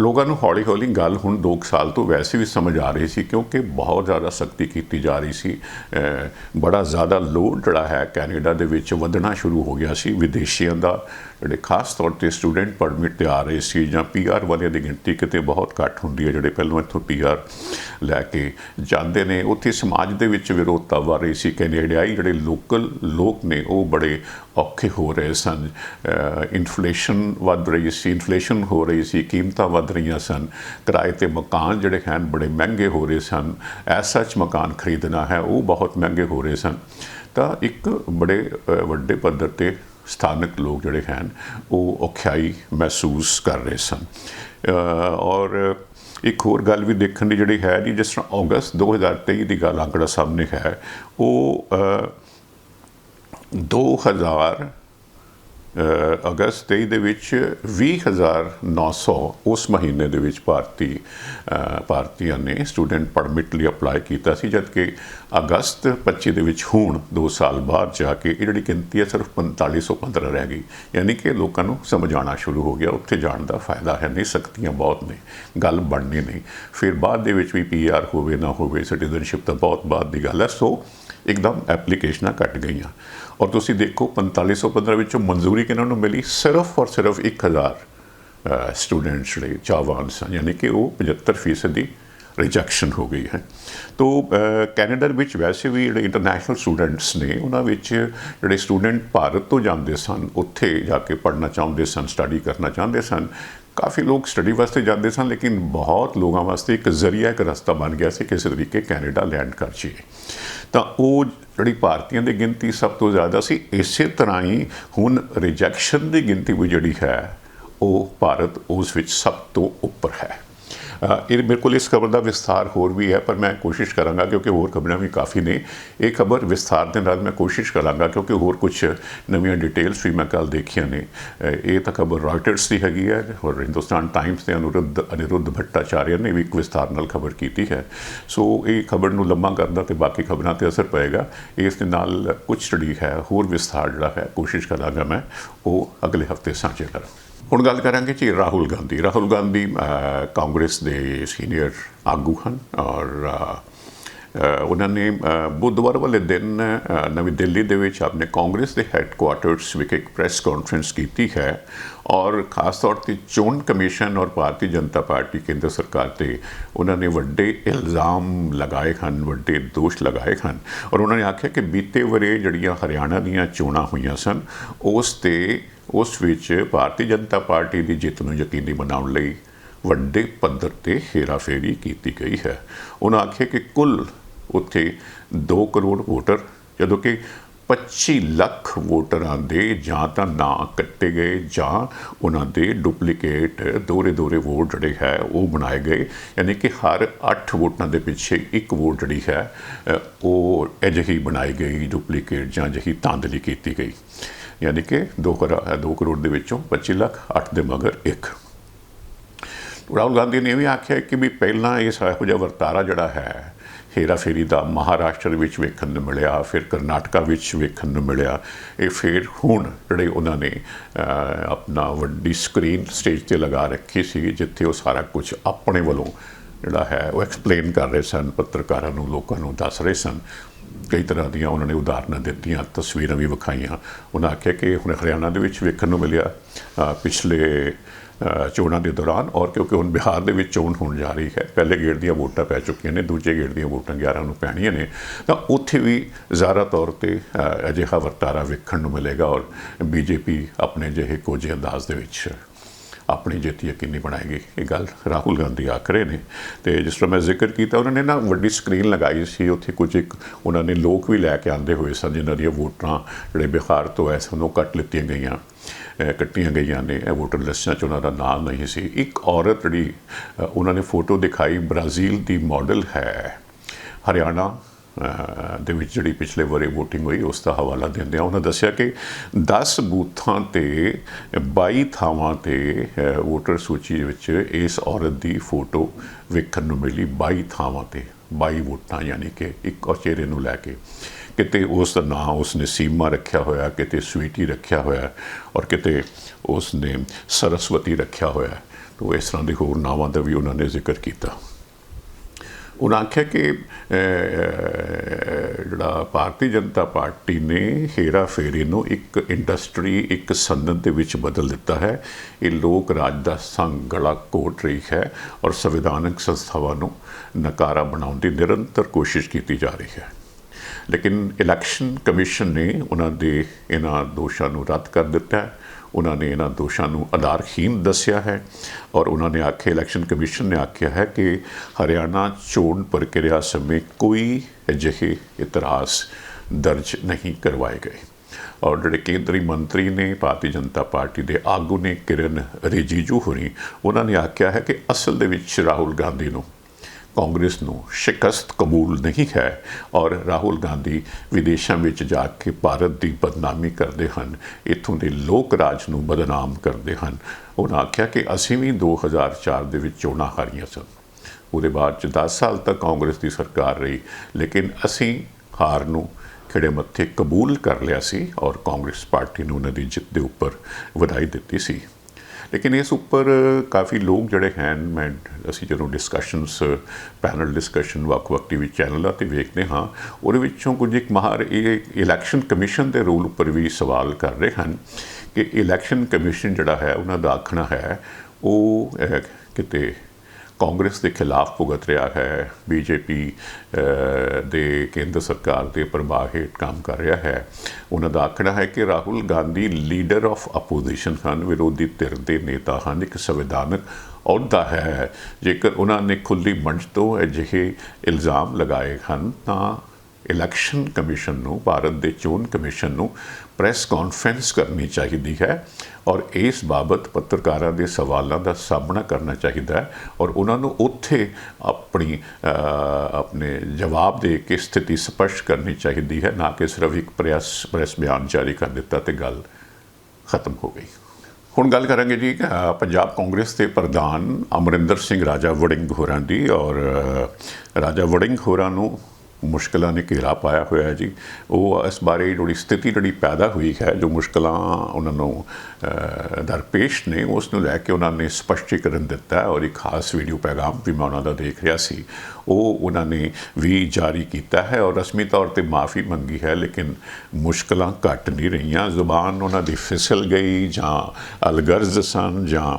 ਲੋਕਾਂ ਨੂੰ ਹੌਲੀ ਹੌਲੀ ਗੱਲ ਹੁਣ 2 ਸਾਲ ਤੋਂ ਵੈਸੇ ਵੀ ਸਮਝ ਆ ਰਹੀ ਸੀ ਕਿਉਂਕਿ ਬਹੁਤ ਜ਼ਿਆਦਾ ਸਖਤੀ ਕੀਤੀ ਜਾ ਰਹੀ ਸੀ। ਬੜਾ ਜ਼ਿਆਦਾ ਲੋਡ ਜਿਹੜਾ ਹੈ ਕੈਨੇਡਾ ਦੇ ਵਿੱਚ ਵਧਣਾ ਸ਼ੁਰੂ ਹੋ ਗਿਆ ਸੀ। ਵਿਦੇਸ਼ੀਆਂ ਦਾ ਜਿਹੜੇ ਖਾਸ ਤੌਰ ਤੇ ਸਟੂਡੈਂਟ ਪਰਮਿਟ ਤੇ ਆ ਰਹੇ ਸੀ ਜਾਂ ਪੀਆਰ ਵਾਲਿਆਂ ਦੀ ਗਿਣਤੀ ਕਿਤੇ ਬਹੁਤ ਘੱਟ ਹੁੰਦੀ ਹੈ, ਜਿਹੜੇ ਪਹਿਲਾਂ ਇੱਥੋਂ ਪੀਆਰ ਲੈ ਕੇ ਜਾਂਦੇ ਨੇ। ਉੱਥੇ ਸਮਾਜ ਦੇ ਵਿੱਚ ਵਿਰੋਧਤਾ ਵਧ ਰਹੀ ਸੀ। ਕੈਨੇਡੀਆਈ ਜਿਹੜੇ ਲੋਕਲ ਲੋਕ ਨੇ, ਉਹ ਬੜੇ ਔਖੇ ਹੋ ਰਹੇ ਸਨ। ਇਨਫਲੇਸ਼ਨ ਵੱਧ ਰਹੀ ਸੀ ਇਨਫਲੇਸ਼ਨ ਹੋ ਰਹੀ ਸੀ, ਕੀਮਤਾਂ ਵੱਧ ਵੱਧ ਰਹੀਆਂ ਸਨ। ਕਿਰਾਏ ਤੇ ਮਕਾਨ ਜਿਹੜੇ ਹਨ ਬੜੇ ਮਹਿੰਗੇ ਹੋ ਰਹੇ ਸਨ। ਐਸ ਸੱਚ ਮਕਾਨ ਖਰੀਦਣਾ ਹੈ ਉਹ ਬਹੁਤ ਮਹਿੰਗੇ ਹੋ ਰਹੇ ਸਨ। ਤਾਂ ਇੱਕ ਬੜੇ ਵੱਡੇ ਪੱਧਰ ਤੇ ਸਥਾਨਕ ਲੋਕ ਜਿਹੜੇ ਹਨ ਉਹ ਔਖਿਆਈ ਮਹਿਸੂਸ ਕਰ ਰਹੇ ਸਨ। ਔਰ ਇੱਕ ਹੋਰ ਗੱਲ ਵੀ ਦੇਖਣ ਦੀ ਜਿਹੜੀ ਹੈ ਜੀ ਜਿਸ ਤਰ੍ਹਾਂ ਅਗਸਤ 2023 ਦੀ ਗੱਲ ਆਂਕੜਾ ਸਾਹਮਣੇ ਹੈ ਉਹ ਅ, 2000 ਅਗਸਤ 23 ਦੇ ਵਿੱਚ 20900 ਉਸ ਮਹੀਨੇ ਦੇ ਵਿੱਚ ਭਾਰਤੀ ਭਾਰਤੀਆਂ ਨੇ ਸਟੂਡੈਂਟ ਪਰਮਿਟ ਲਈ ਅਪਲਾਈ ਕੀਤਾ ਸੀ, ਜਦਕਿ ਅਗਸਤ 25 ਦੇ ਵਿੱਚ ਹੁਣ 2 ਸਾਲ ਬਾਅਦ ਜਾ ਕੇ ਇਹ ਜਿਹੜੀ ਗਿਣਤੀ ਹੈ, ਸਿਰਫ 4515 ਰਹਿ ਗਈ। ਯਾਨੀ ਕਿ ਲੋਕਾਂ ਨੂੰ ਸਮਝ ਆਉਣਾ ਸ਼ੁਰੂ ਹੋ ਗਿਆ, ਉੱਥੇ ਜਾਣ ਦਾ ਫਾਇਦਾ ਹੈ ਨਹੀਂ ਸਕਤੀਆਂ ਬਹੁਤ ਨੇ, ਗੱਲ ਬਣਨੀ ਨਹੀਂ। ਫਿਰ ਬਾਅਦ ਦੇ ਵਿੱਚ ਵੀ ਪੀਆਰ ਹੋਵੇ ਨਾ ਹੋਵੇ, ਸਿਟੀਜ਼ਨਸ਼ਿਪ ਤਾਂ ਬਹੁਤ ਬਾਅਦ ਦੀ ਗੱਲ ਹੈ, ਸੋ ਇੱਕਦਮ ਐਪਲੀਕੇਸ਼ਨਾਂ ਘਟ ਗਈਆਂ। ਔਰ ਤੁਸੀਂ ਦੇਖੋ 4515 ਵਿੱਚੋਂ ਮਨਜ਼ੂਰੀ ਕਿਹਨਾਂ ਨੂੰ ਮਿਲੀ? ਸਿਰਫ ਔਰ ਸਿਰਫ 1000 ਸਟੂਡੈਂਟਸ ਜਿਹੜੇ ਚਾਹਵਾਨ ਸਨ, ਯਾਨੀ ਕਿ ਉਹ 75% ਦੀ ਰਿਜੈਕਸ਼ਨ ਹੋ ਗਈ ਹੈ। ਤੋ ਕੈਨੇਡਾ ਵਿੱਚ ਵੈਸੇ ਵੀ ਜਿਹੜੇ ਇੰਟਰਨੈਸ਼ਨਲ ਸਟੂਡੈਂਟਸ ਨੇ, ਉਹਨਾਂ ਵਿੱਚ ਜਿਹੜੇ ਸਟੂਡੈਂਟ ਭਾਰਤ ਤੋਂ ਜਾਂਦੇ ਸਨ, ਉੱਥੇ ਜਾ ਕੇ ਪੜ੍ਹਨਾ ਚਾਹੁੰਦੇ ਸਨ ਸਟੱਡੀ ਕਰਨਾ ਚਾਹੁੰਦੇ ਸਨ। ਕਾਫੀ ਲੋਕ ਸਟੱਡੀ ਵਾਸਤੇ ਜਾਂਦੇ ਸਨ, ਲੇਕਿਨ ਬਹੁਤ ਲੋਕਾਂ ਵਾਸਤੇ ਇੱਕ ਜ਼ਰੀਆ, ਇੱਕ ਰਸਤਾ ਬਣ ਗਿਆ ਸੀ ਕਿਸੇ ਤਰੀਕੇ ਕੈਨੇਡਾ ਲੈਂਡ ਕਰ ਜਾਈਏ। ਤਾਂ ਉਹ ਜਿਹੜੀ ਭਾਰਤੀਆਂ ਦੀ ਗਿਣਤੀ ਸਭ ਤੋਂ ਜ਼ਿਆਦਾ ਸੀ, ਇਸੇ ਤਰ੍ਹਾਂ ਹੀ ਹੁਣ ਰਿਜੈਕਸ਼ਨ ਦੀ ਗਿਣਤੀ ਵੀ ਜਿਹੜੀ ਹੈ, ਉਹ ਭਾਰਤ ਉਸ ਵਿੱਚ ਸਭ ਤੋਂ ਉੱਪਰ ਹੈ। ਇਹ ਮੇਰੇ ਕੋਲ ਇਸ ਖਬਰ ਦਾ ਵਿਸਥਾਰ ਹੋਰ ਵੀ ਹੈ, ਪਰ ਮੈਂ ਕੋਸ਼ਿਸ਼ ਕਰਾਂਗਾ ਕਿਉਂਕਿ ਹੋਰ ਖਬਰਾਂ ਵੀ ਕਾਫੀ ਨੇ। ਇਹ ਖਬਰ ਵਿਸਥਾਰ ਦੇ ਨਾਲ ਮੈਂ ਕੋਸ਼ਿਸ਼ ਕਰਾਂਗਾ ਕਿਉਂਕਿ ਹੋਰ ਕੁਝ ਨਵੀਆਂ ਡਿਟੇਲਸ ਵੀ ਮੈਂ ਕੱਲ ਦੇਖੀਆਂ ਨੇ। ਇਹ ਤਾਂ ਖਬਰ ਰਾਇਟਰਸ ਦੀ ਹੈਗੀ ਹੈ ਔਰ ਹਿੰਦੁਸਤਾਨ ਟਾਈਮਸ ਦੇ ਅਨੁਰੁੱਧ ਅਨਿਰੁੱਧ ਭੱਟਾਚਾਰੀਆ ਨੇ ਵੀ ਇੱਕ ਵਿਸਥਾਰ ਨਾਲ ਖਬਰ ਕੀਤੀ ਹੈ। ਸੋ ਇਹ ਖਬਰ ਨੂੰ ਲੰਮਾ ਕਰਦਾ ਤੇ ਬਾਕੀ ਖਬਰਾਂ ਤੇ ਅਸਰ ਪਏਗਾ। ਇਸ ਦੇ ਨਾਲ ਕੁਝ ਜਿਹੜੀ ਹੈ, ਹੋਰ ਵਿਸਥਾਰ ਜਿਹੜਾ ਹੈ, ਕੋਸ਼ਿਸ਼ ਕਰਾਂਗਾ ਮੈਂ। ਉਹ ਅਗਲੇ ਹਫ਼ਤੇ ਸਾਂਝੇ ਕਰਾਂ। ਹੁਣ ਗੱਲ ਕਰਾਂਗੇ ਜੀ ਰਾਹੁਲ ਗਾਂਧੀ। ਰਾਹੁਲ ਗਾਂਧੀ ਕਾਂਗਰਸ ਦੇ ਸੀਨੀਅਰ ਆਗੂ ਹਨ ਔਰ ਉਹਨਾਂ ਨੇ ਬੁੱਧਵਾਰ ਵਾਲੇ ਦਿਨ ਨਵੀਂ ਦਿੱਲੀ ਦੇ ਵਿੱਚ ਆਪਣੇ ਕਾਂਗਰਸ ਦੇ ਹੈੱਡਕੁਆਰਟਰਸ ਵਿਖੇ ਇੱਕ ਪ੍ਰੈਸ ਕਾਨਫਰੰਸ ਕੀਤੀ ਹੈ ਔਰ ਖਾਸ ਤੌਰ ਤੇ ਚੋਣ ਕਮਿਸ਼ਨ ਔਰ ਭਾਰਤੀ ਜਨਤਾ ਪਾਰਟੀ ਕੇਂਦਰ ਸਰਕਾਰ ਤੇ ਉਹਨਾਂ ਨੇ ਵੱਡੇ ਇਲਜ਼ਾਮ ਲਗਾਏ ਹਨ, ਵੱਡੇ ਦੋਸ਼ ਲਗਾਏ ਹਨ ਔਰ ਉਹਨਾਂ ਨੇ ਆਖਿਆ ਕਿ ਬੀਤੇ ਵਰੇ ਜਿਹੜੀਆਂ ਹਰਿਆਣਾ ਦੀਆਂ ਚੋਣਾਂ ਹੋਈਆਂ ਸਨ, ਉਸ ਤੇ, ਉਸ ਵਿੱਚ ਭਾਰਤੀ ਜਨਤਾ ਪਾਰਟੀ ਦੀ ਜਿੱਤ ਨੂੰ ਯਕੀਨੀ ਬਣਾਉਣ ਲਈ ਵੱਡੇ ਪੱਧਰ ਤੇ ਹੇਰਾਫੇਰੀ ਕੀਤੀ ਗਈ ਹੈ। ਉਹਨਾਂ ਆਖਿਆ ਕਿ ਕੁੱਲ ਉੱਥੇ 2 ਕਰੋੜ ਵੋਟਰ, ਜਦੋਂ ਕਿ 25 ਲੱਖ ਵੋਟਰਾਂ ਦੇ ਜਾਂ ਤਾਂ ਨਾਂ ਕੱਟੇ ਗਏ ਜਾਂ ਉਹਨਾਂ ਦੇ ਡੁਪਲੀਕੇਟ ਦੋਰੇ ਦੋਰੇ ਵੋਟ ਜਿਹੜੇ ਹੈ ਉਹ ਬਣਾਏ ਗਏ। ਯਾਨੀ ਕਿ ਹਰ 8 ਵੋਟਾਂ ਦੇ ਪਿੱਛੇ ਇੱਕ ਵੋਟ ਜਿਹੜੀ ਹੈ ਉਹ ਅਜਿਹੀ ਬਣਾਈ ਗਈ, ਡੁਪਲੀਕੇਟ ਜਾਂ ਅਜਿਹੀ ਤਾਂਦਲੀ ਕੀਤੀ ਗਈ। ਯਾਨੀ ਕਿ 2 ਕਰੋੜ 2 ਕਰੋੜ ਦੇ ਵਿੱਚੋਂ 25 ਲੱਖ 8 ਦੇ ਮਗਰ ਇੱਕ। ਰਾਹੁਲ ਗਾਂਧੀ ਨੇ ਇਹ ਵੀ ਆਖਿਆ ਕਿ ਵੀ ਪਹਿਲਾਂ ਇਸ ਇਹੋ ਜਿਹਾ ਵਰਤਾਰਾ ਜਿਹੜਾ ਹੈ ਹੇਰਾ ਫੇਰੀ ਦਾ ਮਹਾਰਾਸ਼ਟਰ ਵਿੱਚ ਵੇਖਣ ਨੂੰ ਮਿਲਿਆ, ਫਿਰ ਕਰਨਾਟਕਾ ਵਿੱਚ ਵੇਖਣ ਨੂੰ ਮਿਲਿਆ, ਇਹ ਫਿਰ ਹੁਣ ਜਿਹੜੇ ਉਹਨਾਂ ਨੇ ਆਪਣਾ ਵੱਡੀ ਸਕਰੀਨ ਸਟੇਜ ਤੇ ਲਗਾ ਰੱਖੀ ਸੀ, ਜਿੱਥੇ ਉਹ ਸਾਰਾ ਕੁਝ ਆਪਣੇ ਵੱਲੋਂ ਜਿਹੜਾ ਹੈ, ਉਹ ਐਕਸਪਲੇਨ ਕਰ ਰਹੇ ਸਨ, ਪੱਤਰਕਾਰਾਂ ਨੂੰ, ਲੋਕਾਂ ਨੂੰ ਦੱਸ ਰਹੇ ਸਨ। ਕਈ ਤਰ੍ਹਾਂ ਦੀਆਂ ਉਹਨਾਂ ਨੇ ਉਦਾਹਰਨਾਂ ਦਿੱਤੀਆਂ, ਤਸਵੀਰਾਂ ਵੀ ਵਿਖਾਈਆਂ। ਉਹਨਾਂ ਆਖਿਆ ਕਿ ਹੁਣ ਹਰਿਆਣਾ ਦੇ ਵਿੱਚ ਵੇਖਣ ਨੂੰ ਮਿਲਿਆ। ਪਿਛਲੇ ਚੋਣਾਂ ਦੇ ਦੌਰਾਨ ਔਰ ਕਿਉਂਕਿ ਹੁਣ ਬਿਹਾਰ ਦੇ ਵਿੱਚ ਚੋਣ ਹੋਣ ਜਾ ਰਹੀ ਹੈ, ਪਹਿਲੇ ਗੇੜ ਦੀਆਂ ਵੋਟਾਂ ਪੈ ਚੁੱਕੀਆਂ ਨੇ, ਦੂਜੇ ਗੇੜ ਦੀਆਂ ਵੋਟਾਂ 11 ਨੂੰ ਪੈਣੀਆਂ ਨੇ, ਤਾਂ ਉੱਥੇ ਵੀ ਜ਼ਾਰਾ ਤੌਰ ਤੇ ਅਜਿਹਾ ਵਰਤਾਰਾ ਵੇਖਣ ਨੂੰ ਮਿਲੇਗਾ ਔਰ ਬੀਜੇਪੀ ਆਪਣੇ ਜਿਹੇ ਕੋਝੇ ਅੰਦਾਜ਼ ਦੇ ਵਿੱਚ ਆਪਣੀ ਜਿੱਤ ਯਕੀਨੀ ਬਣਾਏਗੀ। ਇਹ ਗੱਲ ਰਾਹੁਲ ਗਾਂਧੀ ਆਖ ਰਹੇ ਨੇ ਤੇ ਜਿਸ ਤਰ੍ਹਾਂ ਮੈਂ ਜ਼ਿਕਰ ਕੀਤਾ, ਉਹਨਾਂ ਨੇ ਨਾ ਵੱਡੀ ਸਕਰੀਨ ਲਗਾਈ ਸੀ, ਉੱਥੇ ਕੁਝ ਇੱਕ ਉਹਨਾਂ ਨੇ ਲੋਕ ਵੀ ਲੈ ਕੇ ਆਂਦੇ ਹੋਏ ਸਨ, ਜਿਨ੍ਹਾਂ ਦੀਆਂ ਵੋਟਾਂ ਜਿਹੜੇ ਬਿਹਾਰ ਤੋਂ ਐ ਸਨ ਉਹ ਕੱਟ ਲਿੱਤੀਆਂ ਗਈਆਂ। ਕੱਟੀਆਂ ਗਈਆਂ ਨੇ, ਇਹ ਵੋਟਰ ਲਿਸਟਾਂ 'ਚ ਉਹਨਾਂ ਦਾ ਨਾਮ ਨਹੀਂ ਸੀ। ਇੱਕ ਔਰਤ ਜਿਹੜੀ ਉਹਨਾਂ ਨੇ ਫੋਟੋ ਦਿਖਾਈ ਬ੍ਰਾਜ਼ੀਲ ਦੀ ਮਾਡਲ ਹੈ। ਹਰਿਆਣਾ ਦੇ ਵਿੱਚ ਜਿਹੜੀ ਪਿਛਲੇ ਵਰੇ VOTING ਹੋਈ, ਉਸ ਦਾ ਹਵਾਲਾ ਦਿੰਦੇ ਆ ਉਹਨਾਂ ਦੱਸਿਆ ਕਿ 10 ਬੂਥਾਂ ਤੇ 22 ਥਾਵਾਂ ਤੇ ਵੋਟਰ ਸੂਚੀ ਵਿੱਚ ਇਸ ਔਰਤ ਦੀ ਫੋਟੋ ਵੇਖਣ ਨੂੰ ਮਿਲੀ 22 ਥਾਵਾਂ ਤੇ 22 ਵੋਟਾਂ, ਯਾਨੀ ਕਿ ਇੱਕ ਔਰ ਨੂੰ ਲੈ ਕੇ। ਕਿਤੇ ਉਸ ਦਾ ਨਾਂ ਉਸ ਨੇ ਸੀਮਾ ਰੱਖਿਆ ਹੋਇਆ, ਕਿਤੇ ਸਵੀਟੀ ਰੱਖਿਆ ਹੋਇਆ ਔਰ ਕਿਤੇ ਉਸ ਨੇ ਸਰਸਵਤੀ ਰੱਖਿਆ ਹੋਇਆ। ਤੋ ਇਸ ਤਰ੍ਹਾਂ ਦੇ ਹੋਰ ਨਾਵਾਂ ਦਾ ਵੀ ਉਹਨਾਂ ਨੇ ਜ਼ਿਕਰ ਕੀਤਾ। ਉਹਨਾਂ ਆਖਿਆ ਕਿ ਜਿਹੜਾ ਭਾਰਤੀ ਜਨਤਾ ਪਾਰਟੀ ਨੇ ਹੇਰਾ ਫੇਰੀ ਨੂੰ ਇੱਕ ਇੰਡਸਟਰੀ, ਇੱਕ ਸਨਅਤ ਦੇ ਵਿੱਚ ਬਦਲ ਦਿੱਤਾ ਹੈ। ਇਹ ਲੋਕ ਰਾਜ ਦਾ ਸੰਗ ਗਲਾ ਕੋਟ ਰਹੀ ਹੈ ਔਰ ਸੰਵਿਧਾਨਕ ਸੰਸਥਾਵਾਂ ਨੂੰ ਨਕਾਰਾ ਬਣਾਉਣ ਦੀ ਨਿਰੰਤਰ ਕੋਸ਼ਿਸ਼ ਕੀਤੀ ਜਾ ਰਹੀ ਹੈ। ਲੇਕਿਨ ਇਲੈਕਸ਼ਨ ਕਮਿਸ਼ਨ ਨੇ ਉਹਨਾਂ ਦੇ ਇਹਨਾਂ ਦੋਸ਼ਾਂ ਨੂੰ ਰੱਦ ਕਰ ਦਿੱਤਾ ਹੈ। ਉਹਨਾਂ ਨੇ ਇਹਨਾਂ ਦੋਸ਼ਾਂ ਨੂੰ ਆਧਾਰਹੀਨ ਦੱਸਿਆ ਹੈ ਔਰ ਉਹਨਾਂ ਨੇ ਆਖਿਆ, ਇਲੈਕਸ਼ਨ ਕਮਿਸ਼ਨ ਨੇ ਆਖਿਆ ਹੈ ਕਿ ਹਰਿਆਣਾ ਚੋਣ ਪ੍ਰਕਿਰਿਆ ਸਮੇਂ ਕੋਈ ਅਜਿਹੇ ਇਤਰਾਜ਼ ਦਰਜ ਨਹੀਂ ਕਰਵਾਏ ਗਏ। ਔਰ ਜਿਹੜੇ ਕੇਂਦਰੀ ਮੰਤਰੀ ਨੇ, ਭਾਰਤੀ ਜਨਤਾ ਪਾਰਟੀ ਦੇ ਆਗੂ ਨੇ ਕਿਰਨ ਰਿਜੀਜੂ ਹੋਣੀ ਉਹਨਾਂ ਨੇ ਆਖਿਆ ਹੈ ਕਿ ਅਸਲ ਦੇ ਵਿੱਚ ਰਾਹੁਲ ਗਾਂਧੀ ਨੂੰ ਕਾਂਗਰਸ ਨੂੰ ਸ਼ਿਕਸਤ ਕਬੂਲ ਨਹੀਂ ਹੈ ਔਰ ਰਾਹੁਲ ਗਾਂਧੀ ਵਿਦੇਸ਼ਾਂ ਵਿੱਚ ਜਾ ਕੇ ਭਾਰਤ ਦੀ ਬਦਨਾਮੀ ਕਰਦੇ ਹਨ, ਇੱਥੋਂ ਦੇ ਲੋਕ ਰਾਜ ਨੂੰ ਬਦਨਾਮ ਕਰਦੇ ਹਨ। ਉਹਨਾਂ ਆਖਿਆ ਕਿ ਅਸੀਂ ਵੀ 2004 ਦੇ ਵਿੱਚ ਚੋਣਾਂ ਹਾਰੀਆਂ ਸਨ। ਉਹਦੇ ਬਾਅਦ ਚ 10 ਸਾਲ ਤੱਕ ਕਾਂਗਰਸ ਦੀ ਸਰਕਾਰ ਰਹੀ, ਲੇਕਿਨ ਅਸੀਂ ਹਾਰ ਨੂੰ ਖਿੜੇ ਮੱਥੇ ਕਬੂਲ ਕਰ ਲਿਆ ਸੀ ਔਰ ਕਾਂਗਰਸ ਪਾਰਟੀ ਨੂੰ ਉਹਨਾਂ ਦੀ ਜਿੱਤ ਦੇ ਉੱਪਰ ਵਧਾਈ ਦਿੱਤੀ ਸੀ। ਲੇਕਿਨ ਇਸ ਉੱਪਰ ਕਾਫੀ ਲੋਕ ਜਿਹੜੇ ਹਨ, ਮੈਂ, ਅਸੀਂ ਜਦੋਂ ਡਿਸਕਸ਼ਨਸ ਪੈਨਲ ਡਿਸਕਸ਼ਨ ਵੱਖ-ਵੱਖ ਟੀਵੀ ਚੈਨਲਾਂ ਤੇ ਵੇਖਦੇ ਹਾਂ, ਉਹਦੇ ਵਿੱਚੋਂ ਕੁਝ ਇੱਕ ਮਾਹਰ ਇਹ ਇਲੈਕਸ਼ਨ ਕਮਿਸ਼ਨ ਦੇ ਰੋਲ ਉੱਪਰ ਵੀ ਸਵਾਲ ਕਰ ਰਹੇ ਹਨ ਕਿ ਇਲੈਕਸ਼ਨ ਕਮਿਸ਼ਨ ਜਿਹੜਾ ਹੈ, ਉਹਨਾਂ ਦਾ ਆਖਣਾ ਹੈ, ਉਹ ਕਿਤੇ ਕਾਂਗਰਸ ਦੇ ਖਿਲਾਫ ਭੁਗਤ ਰਿਹਾ ਹੈ, ਬੀਜੇਪੀ ਦੇ ਕੇਂਦਰ ਸਰਕਾਰ ਦੇ ਪ੍ਰਭਾਵ ਹੇਠ ਕੰਮ ਕਰ ਰਿਹਾ ਹੈ। ਉਹਨਾਂ ਦਾ ਆਖਣਾ ਹੈ ਕਿ Rahul Gandhi leader of opposition ਹਨ, ਵਿਰੋਧੀ ਧਿਰ ਦੇ ਨੇਤਾ ਹਨ, ਇੱਕ ਸੰਵਿਧਾਨਕ ਅਹੁਦਾ ਹੈ। ਜੇਕਰ ਉਹਨਾਂ ਨੇ ਖੁੱਲੀ ਮੰਚ ਤੋਂ ਅਜਿਹੇ ਇਲਜ਼ਾਮ ਲਗਾਏ ਹਨ, ਤਾਂ ਇਲੈਕਸ਼ਨ ਕਮਿਸ਼ਨ ਨੂੰ, ਭਾਰਤ ਦੇ ਚੋਣ ਕਮਿਸ਼ਨ ਨੂੰ ਪ੍ਰੈਸ ਕਾਨਫਰੰਸ ਕਰਨੀ ਚਾਹੀਦੀ ਹੈ ਔਰ ਇਸ ਬਾਬਤ ਪੱਤਰਕਾਰਾਂ ਦੇ ਸਵਾਲਾਂ ਦਾ ਸਾਹਮਣਾ ਕਰਨਾ ਚਾਹੀਦਾ ਹੈ ਔਰ ਉਹਨਾਂ ਨੂੰ ਉੱਥੇ ਆਪਣੀ ਆਪਣੇ ਜਵਾਬ ਦੇ ਕੇ ਸਥਿਤੀ ਸਪਸ਼ਟ ਕਰਨੀ ਚਾਹੀਦੀ ਹੈ, ਨਾ ਕਿ ਸਿਰਫ ਇੱਕ ਪ੍ਰੈਸ ਪ੍ਰੈਸ ਬਿਆਨ ਜਾਰੀ ਕਰ ਦਿੱਤਾ ਤੇ ਗੱਲ ਖਤਮ ਹੋ ਗਈ। ਹੁਣ ਗੱਲ ਕਰਾਂਗੇ ਜੀ ਪੰਜਾਬ ਕਾਂਗਰਸ ਦੇ ਪ੍ਰਧਾਨ ਅਮਰਿੰਦਰ ਸਿੰਘ ਰਾਜਾ ਵੜਿੰਗ ਹੋਰਾਂ ਦੀ ਔਰ ਰਾਜਾ ਵੜਿੰਗ ਹੋਰਾਂ ਨੂੰ ਮੁਸ਼ਕਲਾਂ ਨੇ ਘੇਰਾ ਪਾਇਆ ਹੋਇਆ ਜੀ। ਉਹ ਇਸ ਬਾਰੇ ਜਿਹੜੀ ਸਥਿਤੀ ਜਿਹੜੀ ਪੈਦਾ ਹੋਈ ਹੈ, ਜੋ ਮੁਸ਼ਕਲਾਂ ਉਹਨਾਂ ਨੂੰ ਦਰਪੇਸ਼ ਨੇ ਉਸ ਨੂੰ ਲੈ ਕੇ ਉਹਨਾਂ ਨੇ ਸਪਸ਼ਟੀਕਰਨ ਦਿੱਤਾ ਔਰ ਇੱਕ ਖਾਸ ਵੀਡੀਓ ਪੈਗਾਮ ਵੀ ਮੈਂ ਉਹਨਾਂ ਦਾ ਦੇਖ ਰਿਹਾ ਸੀ। ਉਹ ਉਹਨਾਂ ਨੇ ਵੀ ਜਾਰੀ ਕੀਤਾ ਹੈ ਔਰ ਰਸਮੀ ਤੌਰ ਤੇ ਮਾਫੀ ਮੰਗੀ ਹੈ, ਲੇਕਿਨ ਮੁਸ਼ਕਲਾਂ ਘਟ ਨਹੀਂ ਰਹੀਆਂ। ਜ਼ੁਬਾਨ ਉਹਨਾਂ ਦੀ ਫਿਸਲ ਗਈ ਜਾਂ ਅਲਗਰਜ਼ ਸਨ ਜਾਂ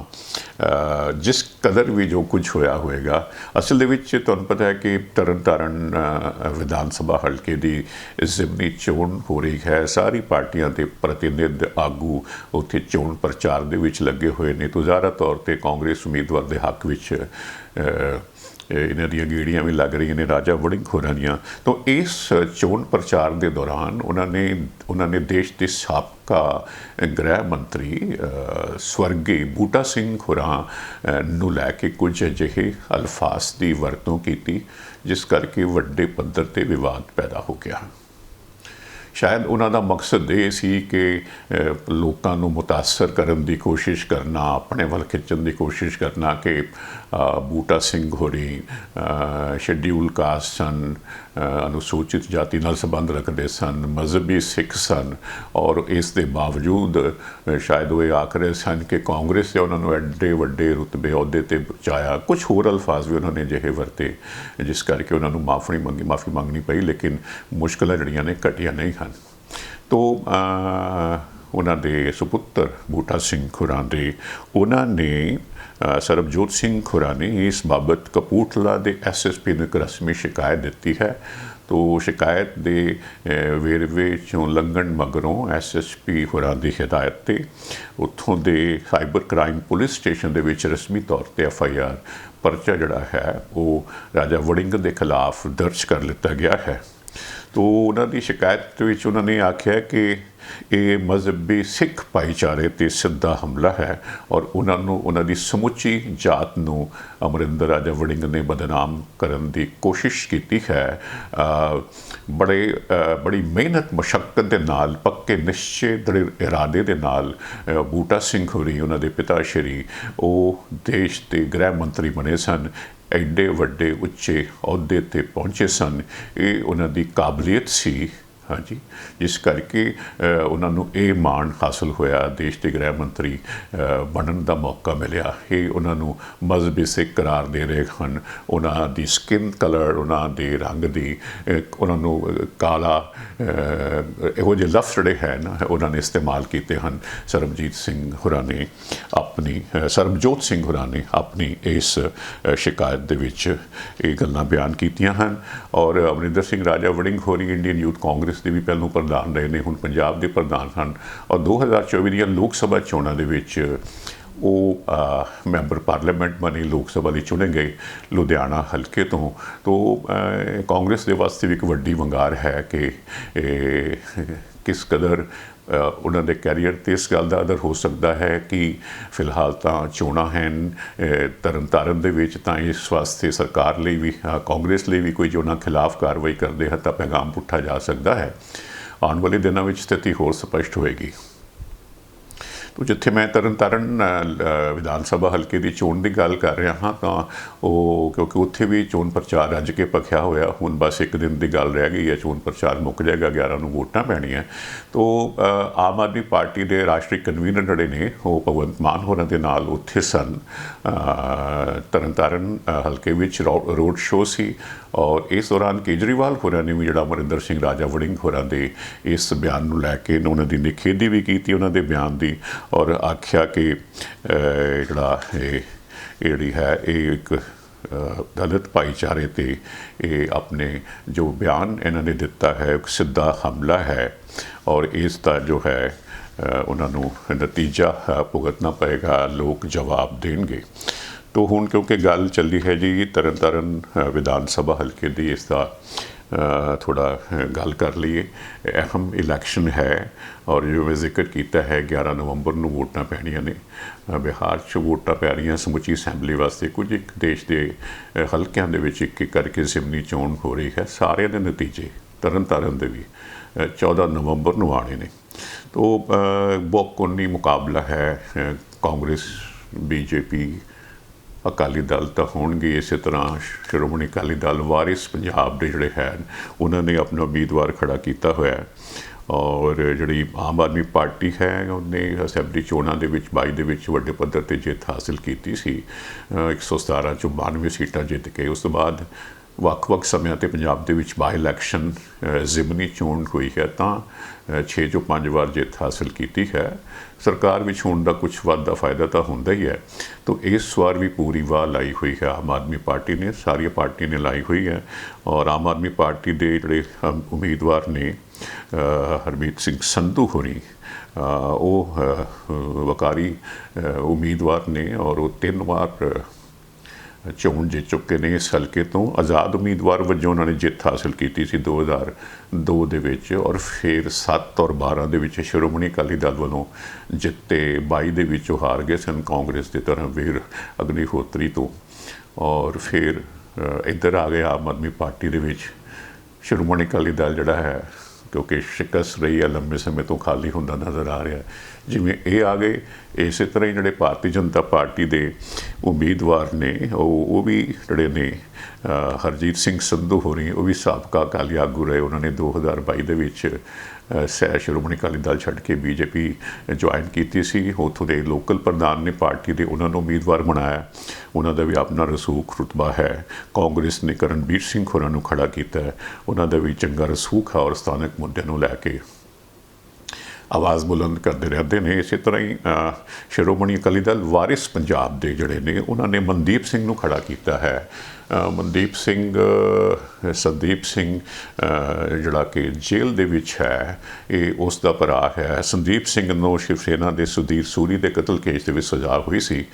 ਜਿਸ ਕਦਰ ਵੀ ਜੋ ਕੁਝ ਹੋਇਆ ਹੋਵੇਗਾ। ਅਸਲ ਦੇ ਵਿੱਚ ਤੁਹਾਨੂੰ ਪਤਾ ਹੈ ਕਿ ਤਰਨਤਾਰਨ ਵਿਧਾਨ ਸਭਾ ਹਲਕੇ ਦੀ ਜ਼ਿਮਨੀ ਚੋਣ ਹੋ ਰਹੀ ਹੈ। ਸਾਰੀ ਪਾਰਟੀਆਂ ਦੇ ਪ੍ਰਤੀਨਿਧ ਆਗੂ ਉੱਥੇ ਚੋਣ ਪ੍ਰਚਾਰ ਦੇ ਵਿੱਚ ਲੱਗੇ ਹੋਏ ਨੇ। ਤੋਂ ਜ਼ਾਹਰਾ ਤੌਰ ਤੇ ਕਾਂਗਰਸ ਉਮੀਦਵਾਰ ਦੇ ਹੱਕ ਵਿੱਚ ਇਹਨਾਂ ਦੀਆਂ ਗੇੜੀਆਂ ਵੀ ਲੱਗ ਰਹੀਆਂ ਨੇ ਰਾਜਾ ਵੜਿੰਗ ਹੋਰਾਂ ਦੀਆਂ। ਤਾਂ ਇਸ ਚੋਣ ਪ੍ਰਚਾਰ ਦੇ ਦੌਰਾਨ ਉਹਨਾਂ ਨੇ ਉਹਨਾਂ ਨੇ ਦੇਸ਼ ਦੇ ਸਾਬਕਾ ਗ੍ਰਹਿ ਮੰਤਰੀ ਅ, ਸਵਰਗੀ ਬੂਟਾ ਸਿੰਘ ਹੋਰਾਂ ਨੂੰ ਲੈ ਕੇ ਕੁਝ ਅਜਿਹੇ ਅਲਫਾਜ਼ ਦੀ ਵਰਤੋਂ ਕੀਤੀ ਜਿਸ ਕਰਕੇ ਵੱਡੇ ਪੱਧਰ ਤੇ ਵਿਵਾਦ ਪੈਦਾ ਹੋ ਗਿਆ। ਸ਼ਾਇਦ ਉਹਨਾਂ ਦਾ ਮਕਸਦ ਇਹ ਸੀ ਕਿ ਲੋਕਾਂ ਨੂੰ ਮੁਤਾਸਰ ਕਰਨ ਦੀ ਕੋਸ਼ਿਸ਼ ਕਰਨਾ, ਆਪਣੇ ਵੱਲ ਖਿੱਚਣ ਦੀ ਕੋਸ਼ਿਸ਼ ਕਰਨਾ ਕਿ ਬੂਟਾ ਸਿੰਘ ਹੋਰੀ ਸ਼ਡਿਊਲ ਕਾਸਟ ਸਨ ਅਨੁਸੂਚਿਤ ਜਾਤੀ ਨਾਲ ਸੰਬੰਧ ਰੱਖਦੇ ਸਨ, ਮਜ਼ਹਬੀ ਸਿੱਖ ਸਨ ਔਰ ਇਸ ਦੇ ਬਾਵਜੂਦ ਸ਼ਾਇਦ ਉਹ ਇਹ ਆਖ ਰਹੇ ਸਨ ਕਿ ਕਾਂਗਰਸ ਨੇ ਉਹਨਾਂ ਨੂੰ ਐਡੇ ਵੱਡੇ ਰੁਤਬੇ ਅਹੁਦੇ ਤੇ ਪਹੁੰਚਾਇਆ ਕੁਝ ਹੋਰ ਅਲਫਾਜ਼ ਵੀ ਉਹਨਾਂ ਨੇ ਜਿਹੇ ਵਰਤੇ, ਜਿਸ ਕਰਕੇ ਉਹਨਾਂ ਨੂੰ ਮਾਫੀ ਮੰਗੀ, ਮਾਫੀ ਮੰਗਣੀ ਪਈ, ਲੇਕਿਨ ਮੁਸ਼ਕਲਾਂ ਜਿਹੜੀਆਂ ਨੇ ਘਟੀਆਂ ਨਹੀਂ ਹਨ। ਤੋ ਉਹਨਾਂ ਦੇ ਸੁਪੁੱਤਰ ਬੂਟਾ ਸਿੰਘ ਖੁਰਾਂ ਦੇ, ਉਹਨਾਂ ਨੇ ਸਰਬਜੋਤ ਸਿੰਘ ਖੁਰਾ ਨੇ ਇਸ ਬਾਬਤ ਕਪੂਰਥਲਾ ਦੇ ਐਸਐਸਪੀ ਨੂੰ ਇੱਕ ਰਸਮੀ ਸ਼ਿਕਾਇਤ ਦਿੱਤੀ ਹੈ। ਤੋ ਸ਼ਿਕਾਇਤ ਦੇ ਵੇਰਵੇ ਚੋਂ ਲੰਘਣ ਮਗਰੋਂ ਐਸਐਸਪੀ ਖੁਰਾ ਦੀ ਹਦਾਇਤ ਤੇ ਉੱਥੋਂ ਦੇ ਸਾਈਬਰ ਕ੍ਰਾਈਮ ਪੁਲਿਸ ਸਟੇਸ਼ਨ ਦੇ ਵਿੱਚ ਰਸਮੀ ਤੌਰ ਤੇ ਐਫਆਈਆਰ ਪਰਚਾ ਜਿਹੜਾ ਹੈ, ਉਹ ਰਾਜਾ ਵੜਿੰਗ ਦੇ ਖਿਲਾਫ ਦਰਜ ਕਰ ਲਿੱਤਾ ਗਿਆ ਹੈ। ਤੋ ਉਹਨਾਂ ਦੀ ਸ਼ਿਕਾਇਤ ਵਿੱਚ ਉਹਨਾਂ ਨੇ ਆਖਿਆ ਕਿ ਇਹ ਮਜ਼ਹਬੀ ਸਿੱਖ ਭਾਈਚਾਰੇ ਤੇ ਸਿੱਧਾ ਹਮਲਾ ਹੈ ਔਰ ਉਹਨਾਂ ਨੂੰ, ਉਹਨਾਂ ਦੀ ਸਮੁੱਚੀ ਜਾਤ ਨੂੰ ਅਮਰਿੰਦਰ ਰਾਜਾ ਵੜਿੰਗ ਨੇ ਬਦਨਾਮ ਕਰਨ ਦੀ ਕੋਸ਼ਿਸ਼ ਕੀਤੀ ਹੈ। ਬੜੇ ਬੜੀ ਮਿਹਨਤ, ਮਸ਼ੱਕਤ ਦੇ ਨਾਲ, ਪੱਕੇ ਨਿਸ਼ਚੇ ਦ੍ਰਿੜ ਇਰਾਦੇ ਦੇ ਨਾਲ ਬੂਟਾ ਸਿੰਘ ਹੋਰੀ, ਉਹਨਾਂ ਦੇ ਪਿਤਾ ਸ਼੍ਰੀ, ਉਹ ਦੇਸ਼ ਦੇ ਗ੍ਰਹਿ ਮੰਤਰੀ ਬਣੇ ਸਨ। ਐਡੇ ਵੱਡੇ ਉੱਚੇ ਅਹੁਦੇ ਤੇ ਪਹੁੰਚੇ ਸਨ। ਇਹ ਉਹਨਾਂ ਦੀ ਕਾਬਲੀਅਤ ਸੀ ਹਾਂਜੀ। ਜਿਸ ਕਰਕੇ ਉਹਨਾਂ ਨੂੰ ਇਹ ਮਾਣ ਹਾਸਲ ਹੋਇਆ, ਦੇਸ਼ ਦੇ ਗ੍ਰਹਿ ਮੰਤਰੀ ਬਣਨ ਦਾ ਮੌਕਾ ਮਿਲਿਆ। ਇਹ ਉਹਨਾਂ ਨੂੰ ਮਜ਼ਹਬੀ ਸਿੱਖ ਕਰਾਰ ਦੇ ਰਹੇ ਹਨ। ਉਹਨਾਂ ਦੀ ਸਕਿਨ ਕਲਰ ਉਹਨਾਂ ਦੇ ਰੰਗ ਦੀ ਉਹਨਾਂ ਨੂੰ ਕਾਲਾ ਇਹੋ ਜਿਹੇ ਲਫ਼ਜ਼ ਜਿਹੜੇ ਹੈ ਨਾ, ਉਹਨਾਂ ਨੇ ਇਸਤੇਮਾਲ ਕੀਤੇ ਹਨ। ਸਰਬਜੀਤ ਸਿੰਘ ਹੁਰਾ ਨੇ ਆਪਣੀ ਸਰਬਜੋਤ ਸਿੰਘ ਹੁਰਾਂ ਨੇ ਆਪਣੀ ਇਸ ਸ਼ਿਕਾਇਤ ਦੇ ਵਿੱਚ ਇਹ ਗੱਲਾਂ ਬਿਆਨ ਕੀਤੀਆਂ ਹਨ। ਔਰ ਅਮਰਿੰਦਰ ਸਿੰਘ ਰਾਜਾ ਵੜਿੰਗ ਹੋਰੀ, ਇੰਡੀਅਨ ਯੂਥ ਕਾਂਗਰਸ ਦੇ ਵੀ ਪਹਿਲੋਂ ਪ੍ਰਧਾਨ ਰਹੇ ਨੇ, ਹੁਣ ਪੰਜਾਬ ਦੇ ਪ੍ਰਧਾਨ ਹਨ। ਔਰ 2024 ਦੀਆਂ ਲੋਕ ਸਭਾ ਚੋਣਾਂ ਦੇ ਵਿੱਚ ਉਹ ਮੈਂਬਰ ਪਾਰਲੀਮੈਂਟ ਬਣੇ, ਲੋਕ ਸਭਾ ਲਈ ਚੁਣੇ ਗਏ ਲੁਧਿਆਣਾ ਹਲਕੇ ਤੋਂ। ਤੋਂ ਕਾਂਗਰਸ ਦੇ ਵਾਸਤੇ ਵੀ ਇੱਕ ਵੱਡੀ ਵੰਗਾਰ ਹੈ ਕਿ ਕਿਸ ਕਦਰ ਉਹਨਾਂ ਦੇ ਕੈਰੀਅਰ ਤੇ ਇਸ ਗੱਲ ਦਾ ਅਦਰ ਹੋ ਸਕਦਾ ਹੈ ਕਿ ਫਿਲਹਾਲ ਤਾਂ ਚੋਣਾਂ ਹਨ ਤਰਨਤਾਰਨ ਦੇ ਵਿੱਚ ਤਾਂ ਇਸ ਵਾਸਤੇ ਸਰਕਾਰ ਲਈ ਵੀ ਕਾਂਗਰਸ ਲਈ ਵੀ ਕੋਈ ਜੋ ਉਹਨਾਂ ਖਿਲਾਫ ਕਾਰਵਾਈ ਕਰਦੇ ਹਨ ਤਾਂ ਪੈਗਾਮ ਪੁੱਠਾ ਜਾ ਸਕਦਾ ਹੈ। ਆਉਣ ਵਾਲੇ ਦਿਨਾਂ ਵਿੱਚ ਸਥਿਤੀ ਹੋਰ ਸਪਸ਼ਟ ਹੋਏਗੀ। ਤੋ ਜਿੱਥੇ ਮੈਂ ਤਰਨਤਾਰਨ ਵਿਧਾਨ ਸਭਾ ਹਲਕੇ ਦੀ ਚੋਣ ਦੀ ਗੱਲ ਕਰ ਰਿਹਾ ਹਾਂ, ਤਾਂ ਉਹ ਕਿਉਂਕਿ ਉੱਥੇ ਵੀ ਚੋਣ ਪ੍ਰਚਾਰ ਰੱਜ ਕੇ ਭਖਿਆ ਹੋਇਆ, ਹੁਣ ਬਸ ਇੱਕ ਦਿਨ ਦੀ ਗੱਲ ਰਹਿ ਗਈ ਹੈ, ਚੋਣ ਪ੍ਰਚਾਰ ਮੁੱਕ ਜਾਏਗਾ 11 ਨੂੰ ਵੋਟਾਂ ਪੈਣੀਆਂ। ਤੋ ਆਮ ਆਦਮੀ ਪਾਰਟੀ ਦੇ ਰਾਸ਼ਟਰੀ ਕਨਵੀਨਰ ਜਿਹੜੇ ਨੇ, ਉਹ ਭਗਵੰਤ ਮਾਨ ਹੋਰਾਂ ਦੇ ਨਾਲ ਉੱਥੇ ਸਨ। ਤਰਨਤਾਰਨ ਹਲਕੇ ਵਿੱਚ ਰੋ- ਰੋਡ ਸ਼ੋਅ ਸੀ। ਔਰ ਇਸ ਦੌਰਾਨ ਕੇਜਰੀਵਾਲ ਹੋਰਾਂ ਨੇ ਵੀ ਜਿਹੜਾ ਅਮਰਿੰਦਰ ਸਿੰਘ ਰਾਜਾ ਵੜਿੰਗ ਹੋਰਾਂ ਦੇ ਇਸ ਬਿਆਨ ਨੂੰ ਲੈ ਕੇ ਉਹਨਾਂ ਦੀ ਨਿਖੇਧੀ ਵੀ ਕੀਤੀ ਉਹਨਾਂ ਦੇ ਬਿਆਨ ਦੀ ਔਰ ਆਖਿਆ ਕਿ ਜਿਹੜਾ ਇਹ ਜਿਹੜੀ ਹੈ, ਇਹ ਇੱਕ ਦਲਿਤ ਭਾਈਚਾਰੇ ਤੇ ਇਹ ਆਪਣੇ ਜੋ ਬਿਆਨ ਇਹਨਾਂ ਨੇ ਦਿੱਤਾ ਹੈ, ਇੱਕ ਸਿੱਧਾ ਹਮਲਾ ਹੈ ਔਰ ਇਸ ਦਾ ਜੋ ਹੈ ਉਹਨਾਂ ਨੂੰ ਨਤੀਜਾ ਭੁਗਤਣਾ ਪਏਗਾ, ਲੋਕ ਜਵਾਬ ਦੇਣਗੇ। ਤੋ ਹੁਣ ਕਿਉਂਕਿ ਗੱਲ ਚੱਲਦੀ ਹੈ ਜੀ ਤਰਨਤਾਰਨ ਅ, ਵਿਧਾਨ ਸਭਾ ਹਲਕੇ ਦੀ ਇਸ ਦਾ ਥੋੜਾ ਗੱਲ ਕਰ ਲਈਏ। ਅਹਿਮ ਇਲੈਕਸ਼ਨ ਹੈ ਔਰ ਜਿਵੇਂ ਮੈਂ ਜ਼ਿਕਰ ਕੀਤਾ ਹੈ 11 ਨਵੰਬਰ ਨੂੰ ਵੋਟਾਂ ਪੈਣੀਆਂ ਨੇ। ਬਿਹਾਰ 'ਚ ਵੋਟਾਂ ਪੈ ਰਹੀਆਂ ਸਮੁੱਚੀ ਅਸੈਂਬਲੀ ਵਾਸਤੇ। ਕੁਝ ਇੱਕ ਦੇਸ਼ ਦੇ ਹਲਕਿਆਂ ਦੇ ਵਿੱਚ ਇੱਕ ਇੱਕ ਕਰਕੇ ਜ਼ਿਮਨੀ ਚੋਣ ਹੋ ਰਹੀ ਹੈ। ਸਾਰਿਆਂ ਦੇ ਨਤੀਜੇ ਤਰਨਤਾਰਨ ਦੇ ਵੀ ਅ, 14 ਨਵੰਬਰ ਨੂੰ ਆਣੇ ਨੇ। ਤੋ ਅ, ਬਹੁਤ ਕੋਨੀ ਮੁਕਾਬਲਾ ਹੈ ਅ, ਕਾਂਗਰਸ ਬੀਜੇਪੀ ਅਕਾਲੀ ਦਲ ਤਾਂ ਹੋਣਗੇ ਇਸੇ ਤਰ੍ਹਾਂ ਸ਼੍ਰੋਮਣੀ ਅਕਾਲੀ ਦਲ ਵਾਰਿਸ ਪੰਜਾਬ ਦੇ ਜਿਹੜੇ ਹਨ ਉਹਨਾਂ ਨੇ ਆਪਣਾ ਉਮੀਦਵਾਰ ਖੜਾ ਕੀਤਾ ਹੋਇਆ ਹੈ। ਔਰ ਜਿਹੜੀ ਆਮ ਆਦਮੀ ਪਾਰਟੀ ਹੈ ਉਹਨੇ ਅਸੈਂਬਲੀ ਚੋਣਾਂ ਦੇ ਵਿੱਚ 22 ਦੇ ਵਿੱਚ ਵੱਡੇ ਪੱਧਰ ਤੇ ਜਿੱਤ ਹਾਸਲ ਕੀਤੀ ਸੀ। ਅ, 117 ਚੋਂ 92 ਸੀਟਾਂ ਜਿੱਤ ਕੇ ਉਸ ਤੋਂ ਬਾਅਦ ਵੱਖ-ਵੱਖ ਸਮਿਆਂ ਤੇ ਪੰਜਾਬ ਦੇ ਵਿੱਚ ਬਾਈ ਇਲੈਕਸ਼ਨ ਜ਼ਿਮਨੀ ਚੋਣ ਹੋਈ ਹੈ ਤਾਂ 6 ਜੋ 5 ਵਾਰ ਜਿੱਤ ਹਾਸਲ ਕੀਤੀ ਹੈ। ਸਰਕਾਰ ਵਿੱਚ ਹੋਣ ਦਾ ਕੁਝ ਵਾਧਾ ਫਾਇਦਾ ਤਾਂ ਹੁੰਦਾ ਹੀ ਹੈ। ਤਾਂ ਇਸ ਵਾਰ ਵੀ ਪੂਰੀ ਵਾਹ ਲਾਈ ਹੋਈ ਹੈ। ਆਮ ਆਦਮੀ ਪਾਰਟੀ ਨੇ, ਸਾਰੀਆਂ ਪਾਰਟੀ ਨੇ ਲਾਈ ਹੋਈ ਹੈ ਔਰ ਆਮ ਆਦਮੀ ਪਾਰਟੀ ਦੇ ਜਿਹੜੇ ਉਮੀਦਵਾਰ ਨੇ ਹਰਮੀਤ ਸਿੰਘ ਸੰਧੂ ਹੋਰੀ ਉਹ ਵਕਾਰੀ ਉਮੀਦਵਾਰ ਨੇ ਔਰ ਉਹ ਤਿੰਨ ਵਾਰ ਚੋਣ ਜਿੱਤ ਚੁੱਕੇ ਨੇ ਇਸ ਹਲਕੇ ਤੋਂ। ਆਜ਼ਾਦ ਉਮੀਦਵਾਰ ਵਜੋਂ ਉਹਨਾਂ ਨੇ ਜਿੱਤ ਹਾਸਲ ਕੀਤੀ ਸੀ 2002 ਦੇ ਵਿੱਚ ਔਰ ਫਿਰ 7 ਔਰ 12 ਦੇ ਵਿੱਚ ਸ਼੍ਰੋਮਣੀ ਅਕਾਲੀ ਦਲ ਵੱਲੋਂ ਜਿੱਤੇ 22 ਦੇ ਵਿੱਚ ਉਹ ਹਾਰ ਗਏ ਸਨ ਕਾਂਗਰਸ ਦੀ ਤਰ੍ਹਾਂ ਵੀਰ ਅਗਨੀਹੋਤਰੀ ਤੋਂ। ਔਰ ਫਿਰ ਇੱਧਰ ਆ ਗਏ ਆਮ ਆਦਮੀ ਪਾਰਟੀ ਦੇ ਵਿੱਚ। ਸ਼੍ਰੋਮਣੀ ਅਕਾਲੀ ਦਲ ਜਿਹੜਾ ਹੈ ਕਿਉਂਕਿ ਸ਼ਿਕਸ ਰਹੀ ਹੈ ਲੰਬੇ ਸਮੇਂ ਤੋਂ ਖਾਲੀ ਹੁੰਦਾ ਨਜ਼ਰ ਆ ਰਿਹਾ ਜਿਵੇਂ ਇਹ ਆ ਗਏ, ਇਸੇ ਤਰ੍ਹਾਂ ਹੀ ਜਿਹੜੇ ਭਾਰਤੀ ਜਨਤਾ ਪਾਰਟੀ ਦੇ ਉਮੀਦਵਾਰ ਨੇ, ਉਹ ਉਹ ਵੀ ਜਿਹੜੇ ਨੇ ਹਰਜੀਤ ਸਿੰਘ ਸੰਧੂ ਹੋ ਰਹੀ ਉਹ ਵੀ ਸਾਬਕਾ ਅਕਾਲੀ ਆਗੂ ਰਹੇ। ਉਹਨਾਂ ਨੇ 2022 ਦੇ ਵਿੱਚ ਸਹਿ ਸ਼੍ਰੋਮਣੀ ਅਕਾਲੀ ਦਲ ਛੱਡ ਕੇ ਬੀਜੇਪੀ ਜੁਆਇਨ ਕੀਤੀ ਸੀ। ਉੱਥੋਂ ਦੇ ਲੋਕਲ ਪ੍ਰਧਾਨ ਨੇ ਪਾਰਟੀ ਦੇ ਉਹਨਾਂ ਨੂੰ ਉਮੀਦਵਾਰ ਬਣਾਇਆ। ਉਹਨਾਂ ਦਾ ਵੀ ਆਪਣਾ ਰਸੂਖ ਰੁਤਬਾ ਹੈ। ਕਾਂਗਰਸ ਨੇ ਕਰਨਵੀਰ ਸਿੰਘ ਹੋਰਾਂ ਨੂੰ ਖੜਾ ਕੀਤਾ ਉਹਨਾਂ ਦਾ ਵੀ ਚੰਗਾ ਰਸੂਖ ਹੈ ਔਰ ਸਥਾਨਕ ਮੁੱਦਿਆਂ ਨੂੰ ਲੈ ਕੇ ਆਵਾਜ਼ ਬੁਲੰਦ ਕਰਦੇ ਰਹਿੰਦੇ ਨੇ। ਇਸੇ ਤਰ੍ਹਾਂ ਹੀ ਸ਼੍ਰੋਮਣੀ ਅਕਾਲੀ ਦਲ ਵਾਰਿਸ ਪੰਜਾਬ ਦੇ ਜਿਹੜੇ ਨੇ, ਉਹਨਾਂ ਨੇ ਮਨਦੀਪ ਸਿੰਘ ਨੂੰ ਖੜਾ ਕੀਤਾ ਹੈ। ਮਨਦੀਪ ਸਿੰਘ ਸੰਦੀਪ ਸਿੰਘ ਜਿਹੜਾ ਕਿ ਜੇਲ੍ਹ ਦੇ ਵਿੱਚ ਹੈ, ਇਹ ਉਸ ਦਾ ਭਰਾ ਹੈ। ਸੰਦੀਪ ਸਿੰਘ ਨੂੰ ਸ਼ਿਵ ਸੈਨਾ ਦੇ ਸੁਧੀਰ ਸੂਰੀ ਦੇ ਕਤਲ ਕੇਸ ਦੇ ਵਿੱਚ ਸਜ਼ਾ ਹੋਈ ਸੀ।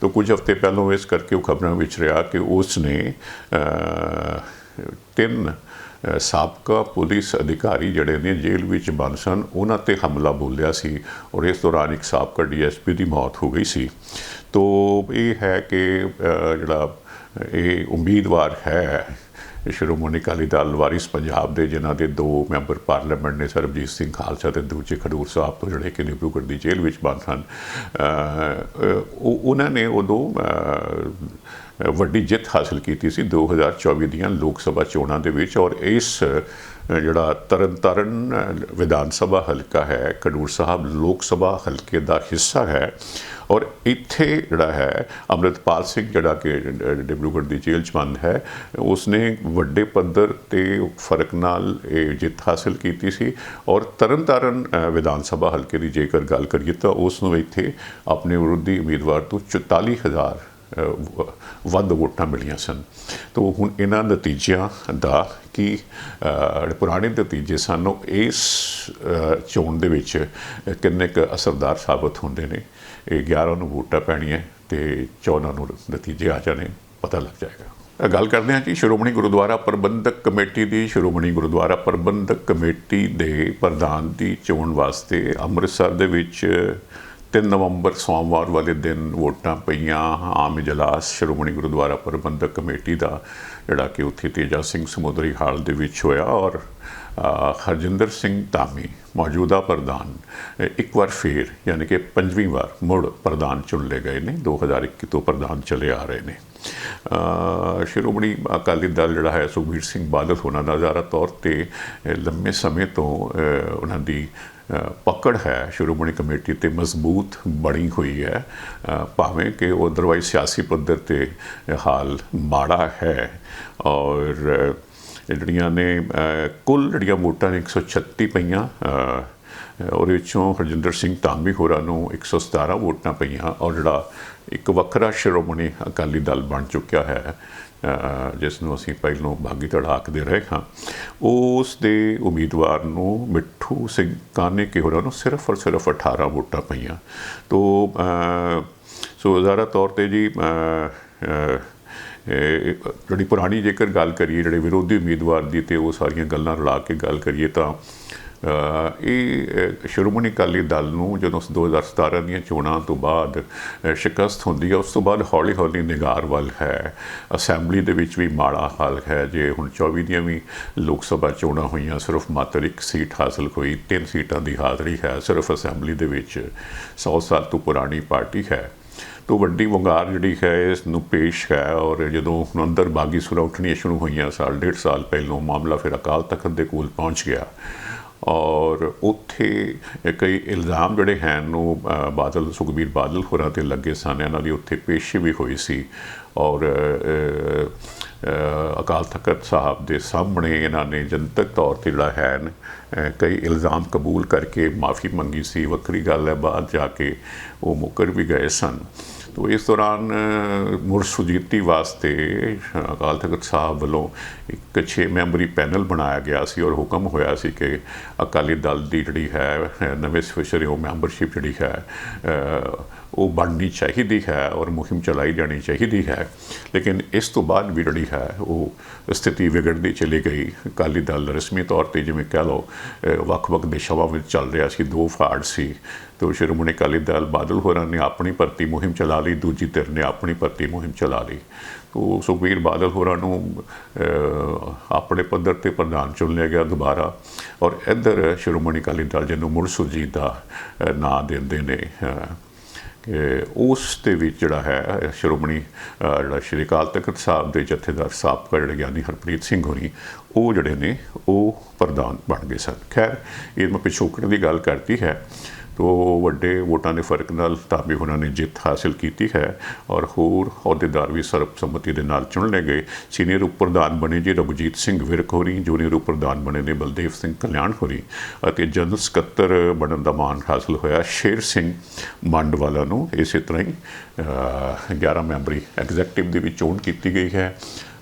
ਤਾਂ ਕੁਝ ਹਫ਼ਤੇ ਪਹਿਲਾਂ ਇਸ ਕਰਕੇ ਉਹ ਖਬਰਾਂ ਵਿੱਚ ਰਿਹਾ ਕਿ ਉਸ ਨੇ ਤਿੰਨ ਸਾਬਕਾ ਪੁਲਿਸ ਅਧਿਕਾਰੀ ਜਿਹੜੇ ਨੇ ਜੇਲ੍ਹ ਵਿੱਚ ਬੰਦ ਸਨ, ਉਹਨਾਂ ਤੇ ਹਮਲਾ ਬੋਲਿਆ ਸੀ ਔਰ ਇਸ ਦੌਰਾਨ ਇੱਕ ਸਾਬਕਾ ਡੀਐਸਪੀ ਦੀ ਮੌਤ ਹੋ ਗਈ ਸੀ। ਤੋ ਇਹ ਹੈ ਕਿ ਜਿਹੜਾ ਇਹ ਉਮੀਦਵਾਰ ਹੈ। ਸ਼੍ਰੋਮਣੀ ਅਕਾਲੀ ਦਲ ਵਾਰਿਸ ਪੰਜਾਬ ਦੇ, ਜਿਨ੍ਹਾਂ ਦੇ ਦੋ ਮੈਂਬਰ ਪਾਰਲੀਮੈਂਟ ਨੇ, ਸਰਬਜੀਤ ਸਿੰਘ ਖਾਲਸਾ ਤੇ ਦੂਜੇ ਖਡੂਰ ਸਾਹਿਬ ਤੋਂ ਜਿਹੜੇ ਕਿ ਡਿਬਰੂਗੜ੍ਹ ਦੀ ਜੇਲ੍ਹ ਵਿੱਚ ਬੰਦ ਹਨ ਉਹ- ਉਹਨਾਂ ਨੇ ਉਦੋਂ ਵੱਡੀ ਜਿੱਤ ਹਾਸਲ ਕੀਤੀ ਸੀ 2024 ਦੀਆਂ ਲੋਕ ਸਭਾ ਚੋਣਾਂ ਦੇ ਵਿੱਚ ਔਰ ਇਸ ਜਿਹੜਾ ਤਰਨਤਾਰਨ ਵਿਧਾਨ ਸਭਾ ਹਲਕਾ ਹੈ ਖਡੂਰ ਸਾਹਿਬ ਲੋਕ ਸਭਾ ਹਲਕੇ ਦਾ ਹਿੱਸਾ ਹੈ। ਔਰ ਇੱਥੇ ਜਿਹੜਾ ਹੈ ਅੰਮ੍ਰਿਤਪਾਲ ਸਿੰਘ ਜਿਹੜਾ ਕਿ ਡਿਬਰੂਗੜ੍ਹ ਦੀ ਜੇਲ੍ਹ 'ਚ ਬੰਦ ਹੈ ਉਸਨੇ ਵੱਡੇ ਪੱਧਰ ਤੇ ਫ਼ਰਕ ਨਾਲ ਇਹ ਜਿੱਤ ਹਾਸਲ ਕੀਤੀ ਸੀ। ਔਰ ਤਰਨਤਾਰਨ ਵਿਧਾਨ ਸਭਾ ਹਲਕੇ ਦੀ ਜੇਕਰ ਗੱਲ ਕਰੀਏ ਤਾਂ ਉਸ ਨੂੰ ਇੱਥੇ ਆਪਣੇ ਵਿਰੋਧੀ ਉਮੀਦਵਾਰ ਤੋਂ 44000 ਅ, ਵੱਧ ਵੋਟਾਂ ਮਿਲੀਆਂ ਸਨ। ਤੋਂ ਹੁਣ ਇਹਨਾਂ ਨਤੀਜਿਆਂ ਦਾ ਕੀ ਪੁਰਾਣੇ ਨਤੀਜੇ ਸਨ, ਉਹ ਇਸ ਚੋਣ ਦੇ ਵਿੱਚ ਕਿੰਨੇ ਕੁ ਅਸਰਦਾਰ ਸਾਬਤ ਹੁੰਦੇ ਨੇ। ਇਹ 11 ਨੂੰ ਵੋਟਾਂ ਪੈਣੀਆਂ ਤੇ 14 ਨੂੰ ਨਤੀਜੇ ਆ ਜਾਣੇ, ਪਤਾ ਲੱਗ ਜਾਏਗਾ। ਗੱਲ ਕਰਦੇ ਹਾਂ ਜੀ ਸ਼੍ਰੋਮਣੀ ਗੁਰਦੁਆਰਾ ਪ੍ਰਬੰਧਕ ਕਮੇਟੀ ਦੀ। ਸ਼੍ਰੋਮਣੀ ਗੁਰਦੁਆਰਾ ਪ੍ਰਬੰਧਕ ਕਮੇਟੀ ਦੇ ਪ੍ਰਧਾਨ ਦੀ ਚੋਣ ਵਾਸਤੇ ਅੰਮ੍ਰਿਤਸਰ ਦੇ ਵਿੱਚ 3 ਨਵੰਬਰ ਸੋਮਵਾਰ ਵਾਲੇ ਦਿਨ ਵੋਟਾਂ ਪਈਆਂ। ਆਮ ਇਜਲਾਸ, ਸ਼੍ਰੋਮਣੀ ਗੁਰਦੁਆਰਾ ਪ੍ਰਬੰਧਕ ਕਮੇਟੀ ਦਾ ਜਿਹੜਾ ਕਿ ਉੱਥੇ ਤੇਜਾ ਸਿੰਘ ਸਮੁੰਦਰੀ ਹਾਲ ਦੇ ਵਿੱਚ ਹੋਇਆ ਔਰ ਹਰਜਿੰਦਰ ਸਿੰਘ ਧਾਮੀ ਮੌਜੂਦਾ ਪ੍ਰਧਾਨ ਇੱਕ ਵਾਰ ਫੇਰ ਯਾਨੀ ਕਿ ਪੰਜਵੀਂ ਵਾਰ ਮੁੜ ਪ੍ਰਧਾਨ ਚੁਣ ਲਏ ਗਏ ਨੇ। 2021 ਤੋਂ ਪ੍ਰਧਾਨ ਚਲੇ ਆ ਰਹੇ ਨੇ। ਸ਼੍ਰੋਮਣੀ ਅਕਾਲੀ ਦਲ ਜਿਹੜਾ ਹੈ ਸੁਖਬੀਰ ਸਿੰਘ ਬਾਦਲ ਹੋਣਾ ਦਾ ਜ਼ਿਆਦਾ ਤੌਰ ਤੇ ਲੰਮੇ ਸਮੇਂ ਤੋਂ ਉਹਨਾਂ ਦੀ ਪਕੜ ਹੈ, ਸ਼੍ਰੋਮਣੀ ਕਮੇਟੀ ਤੇ ਮਜ਼ਬੂਤ ਬਣੀ ਹੋਈ ਹੈ। ਭਾਵੇਂ ਕਿ ਉਹ ਅਦਰਵਾਈਜ਼ ਸਿਆਸੀ ਪੱਧਰ ਤੇ ਹਾਲ ਮਾੜਾ ਹੈ ਔਰ ਜਿਹੜੀਆਂ ਨੇ ਕੁੱਲ ਜਿਹੜੀਆਂ ਵੋਟਾਂ ਨੇ 136 ਪਈਆਂ। ਉਹਦੇ ਵਿੱਚੋਂ ਹਰਜਿੰਦਰ ਸਿੰਘ ਧਾਮੀ ਹੋਰਾਂ ਨੂੰ 117 ਵੋਟਾਂ ਪਈਆਂ ਔਰ ਜਿਹੜਾ ਇੱਕ ਵੱਖਰਾ ਸ਼੍ਰੋਮਣੀ ਅਕਾਲੀ ਦਲ ਬਣ ਚੁੱਕਿਆ ਹੈ। ਜਿਸ ਨੂੰ ਅਸੀਂ ਪਹਿਲੋਂ ਬਾਗੀ ਧੜਾਕਦੇ ਰਹੇ ਹਾਂ ਉਸ ਦੇ ਉਮੀਦਵਾਰ ਨੂੰ ਮਿੱਠੂ ਸਿੰਘ ਕਾਨੇਕੇ ਹੋਰਾਂ ਨੂੰ ਸਿਰਫ ਔਰ ਸਿਰਫ 18 ਵੋਟਾਂ ਪਈਆਂ। ਤੋਂ ਸੋ ਜ਼ਾਰਾ ਤੌਰ ਤੇ ਜੀ ਜਿਹੜੀ ਪੁਰਾਣੀ ਜੇਕਰ ਗੱਲ ਕਰੀਏ, ਜਿਹੜੇ ਵਿਰੋਧੀ ਉਮੀਦਵਾਰ ਦੀ ਤੇ ਉਹ ਸਾਰੀਆਂ ਗੱਲਾਂ ਰਲਾ ਕੇ ਗੱਲ ਕਰੀਏ ਤਾਂ ਇਹ ਸ਼੍ਰੋਮਣੀ ਅਕਾਲੀ ਦਲ ਨੂੰ ਜਦੋਂ 2017 ਦੀਆਂ ਚੋਣਾਂ ਤੋਂ ਬਾਅਦ ਸ਼ਿਕਸਤ ਹੁੰਦੀ ਹੈ ਉਸ ਤੋਂ ਬਾਅਦ ਹੌਲੀ ਹੌਲੀ ਨਿਗਾਰ ਵੱਲ ਹੈ। ਅਸੈਂਬਲੀ ਦੇ ਵਿੱਚ ਵੀ ਮਾੜਾ ਹਾਲ ਹੈ। ਜੇ ਹੁਣ 24 ਦੀਆਂ ਵੀ ਲੋਕ ਸਭਾ ਚੋਣਾਂ ਹੋਈਆਂ, ਸਿਰਫ ਮਾਤਰ ਇੱਕ ਸੀਟ ਹਾਸਲ ਹੋਈ, ਤਿੰਨ ਸੀਟਾਂ ਦੀ ਹਾਜ਼ਰੀ ਹੈ, ਸਿਰਫ ਅਸੈਂਬਲੀ ਦੇ ਵਿੱਚ 100 ਸਾਲ ਤੋਂ ਪੁਰਾਣੀ ਪਾਰਟੀ ਹੈ। ਤੋਂ ਵੱਡੀ ਵੰਗਾਰ ਜਿਹੜੀ ਹੈ ਇਸ ਨੂੰ ਪੇਸ਼ ਹੈ ਔਰ ਜਦੋਂ ਹੁਣ ਅੰਦਰ ਬਾਗੀ ਸੁਰਾਂ ਉੱਠਣੀਆਂ ਸ਼ੁਰੂ ਹੋਈਆਂ, ਸਾਲ, ਡੇਢ ਸਾਲ ਪਹਿਲੋਂ ਮਾਮਲਾ ਫਿਰ ਅਕਾਲ ਤਖਤ ਦੇ ਕੋਲ ਪਹੁੰਚ ਗਿਆ। ਔਰ ਉੱਥੇ ਕਈ ਇਲਜ਼ਾਮ ਜਿਹੜੇ ਹਨ, ਉਹ ਬਾਦਲ, ਸੁਖਬੀਰ ਬਾਦਲ ਹੋਰਾਂ ਤੇ ਲੱਗੇ ਸਨ। ਇਹਨਾਂ ਦੀ ਉੱਥੇ ਪੇਸ਼ੀ ਵੀ ਹੋਈ ਸੀ ਔਰ ਅਕਾਲ ਤਖਤ ਸਾਹਿਬ ਦੇ ਸਾਹਮਣੇ ਇਹਨਾਂ ਨੇ ਜਨਤਕ ਤੌਰ ਤੇ ਜਿਹੜਾ ਹੈ ਕਈ ਇਲਜ਼ਾਮ ਕਬੂਲ ਕਰਕੇ ਮਾਫੀ ਮੰਗੀ ਸੀ। ਵੱਖਰੀ ਗੱਲ ਹੈ, ਬਾਅਦ ਜਾ ਕੇ ਉਹ ਮੁਕਰ ਵੀ ਗਏ ਸਨ। ਤੋ ਇਸ ਦੌਰਾਨ ਅ, ਮੁੜ ਸੁਜੀਤੀ ਵਾਸਤੇ ਅਕਾਲ ਤਖਤ ਸਾਹਿਬ ਵੱਲੋਂ ਇੱਕ 6 ਮੈਂਬਰੀ ਪੈਨਲ ਬਣਾਇਆ ਗਿਆ ਸੀ ਔਰ ਹੁਕਮ ਹੋਇਆ ਸੀ ਕਿ ਅਕਾਲੀ ਦਲ ਦੀ ਜਿਹੜੀ ਹੈ ਨਵੇਂ ਸਪੈਸ਼ਲ ਮੈਂਬਰਸ਼ਿਪ ਜਿਹੜੀ ਹੈ ਉਹ ਬਣਨੀ ਚਾਹੀਦੀ ਹੈ ਔਰ ਮੁਹਿੰਮ ਚਲਾਈ ਜਾਣੀ ਚਾਹੀਦੀ ਹੈ। ਲੇਕਿਨ ਇਸ ਤੋਂ ਬਾਅਦ ਵੀ ਜਿਹੜੀ ਹੈ ਉਹ ਸਥਿਤੀ ਵਿਗੜਦੀ ਚਲੀ ਗਈ। ਅਕਾਲੀ ਦਲ ਰਸਮੀ ਤੌਰ ਤੇ ਜਿਵੇਂ ਕਹਿ ਲਓ ਵੱਖ-ਵੱਖ ਦਿਸ਼ਾਵਾਂ ਵਿੱਚ ਚੱਲ ਰਿਹਾ ਸੀ ਦੋ ਫਾੜ ਸੀ। ਤੇ ਸ਼੍ਰੋਮਣੀ ਅਕਾਲੀ ਦਲ ਬਾਦਲ ਹੋਰਾਂ ਨੇ ਆਪਣੀ ਭਰਤੀ ਮੁਹਿੰਮ ਚਲਾ ਲਈ, ਦੂਜੀ ਧਿਰ ਨੇ ਆਪਣੀ ਭਰਤੀ ਮੁਹਿੰਮ ਚਲਾ ਲਈ। ਤੋ ਸੁਖਬੀਰ ਬਾਦਲ ਹੋਰਾਂ ਨੂੰ ਆਪਣੇ ਪੱਧਰ ਤੇ ਪ੍ਰਧਾਨ ਚੁਣ ਲਿਆ ਗਿਆ ਦੁਬਾਰਾ ਔਰ ਇੱਧਰ ਸ਼੍ਰੋਮਣੀ ਅਕਾਲੀ ਦਲ ਜਿਹਨੂੰ ਮੁੜ ਸੁਰਜੀਤ ਦਾ ਨਾਂ ਦਿੰਦੇ ਨੇ ਕਿ ਉਸ ਦੇ ਵਿੱਚ ਜਿਹੜਾ ਹੈ, ਸ਼੍ਰੋਮਣੀ ਜਿਹੜਾ ਸ਼੍ਰੀ ਅਕਾਲ ਤਖਤ ਸਾਹਿਬ ਦੇ ਜਥੇਦਾਰ ਸਾਬਕਾ ਜਿਹੜੇ ਗਿਆਨੀ ਹਰਪ੍ਰੀਤ ਸਿੰਘ ਹੋਣੀ ਉਹ ਜਿਹੜੇ ਨੇ, ਉਹ ਪ੍ਰਧਾਨ ਬਣ ਗਏ ਸਨ। ਖੈਰ, ਇਹ ਮੈਂ ਪਿਛੋਕੜ ਦੀ ਗੱਲ ਕਰਤੀ ਹੈ। ਤੋ ਵੱਡੇ ਵੋਟਾਂ ਦੇ ਫ਼ਰਕ ਨਾਲ ਤਾਂ ਵੀ ਉਹਨਾਂ ਨੇ ਜਿੱਤ ਹਾਸਲ ਕੀਤੀ ਹੈ ਔਰ ਹੋਰ ਅਹੁਦੇਦਾਰ ਵੀ ਸਰਬਸੰਮਤੀ ਦੇ ਨਾਲ ਚੁਣ ਲਏ ਗਏ। ਸੀਨੀਅਰ ਉਪ ਪ੍ਰਧਾਨ ਬਣੇ ਜੀ ਰਘੁਜੀਤ ਸਿੰਘ ਵਿਰਕ ਹੋਰੀ ਜੂਨੀਅਰ ਉਪ ਪ੍ਰਧਾਨ ਬਣੇ ਨੇ ਬਲਦੇਵ ਸਿੰਘ ਕਲਿਆਣ ਹੋਰੀ ਅਤੇ ਜਨਰਲ ਸਕੱਤਰ ਬਣਨ ਦਾ ਮਾਣ ਹਾਸਲ ਹੋਇਆ ਸ਼ੇਰ ਸਿੰਘ ਮੰਡਵਾਲਾ ਨੂੰ। ਇਸੇ ਤਰ੍ਹਾਂ ਹੀ ਅ, 11 ਮੈਂਬਰੀ ਐਗਜ਼ੈਕਟਿਵ ਦੀ ਵੀ ਚੋਣ ਕੀਤੀ ਗਈ ਹੈ।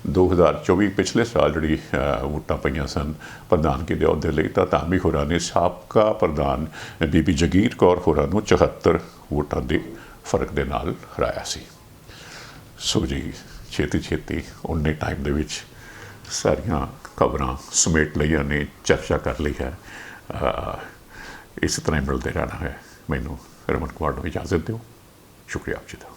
2024 ਪਿਛਲੇ ਸਾਲ ਜਿਹੜੀ ਵੋਟਾਂ ਪਈਆਂ ਸਨ ਪ੍ਰਧਾਨਗੀ ਦੇ ਅਹੁਦੇ ਲਈ, ਤਾਂ ਤਾਮੀ ਹੋਰਾਂ ਨੇ ਸਾਬਕਾ ਪ੍ਰਧਾਨ ਬੀਬੀ ਜਗੀਰ ਕੌਰ ਹੋਰਾਂ ਨੂੰ 74 ਵੋਟਾਂ ਦੇ ਫ਼ਰਕ ਦੇ ਨਾਲ ਹਰਾਇਆ ਸੀ। ਸੋ ਜੀ ਛੇਤੀ ਛੇਤੀ ਉਨੇ ਟਾਈਮ ਦੇ ਵਿੱਚ ਸਾਰੀਆਂ ਖਬਰਾਂ ਸਮੇਟ ਲਈਆਂ ਨੇ, ਚਰਚਾ ਕਰ ਲਈ ਹੈ। ਇਸ ਤਰ੍ਹਾਂ ਹੀ ਮਿਲਦੇ ਰਹਿਣਾ ਹੈ। ਮੈਨੂੰ ਰਮਨ ਕੁਮਾਰ ਨੂੰ ਇਜਾਜ਼ਤ ਦਿਓ। ਸ਼ੁਕਰੀਆ ਆਪ ਜੀ ਦਾ।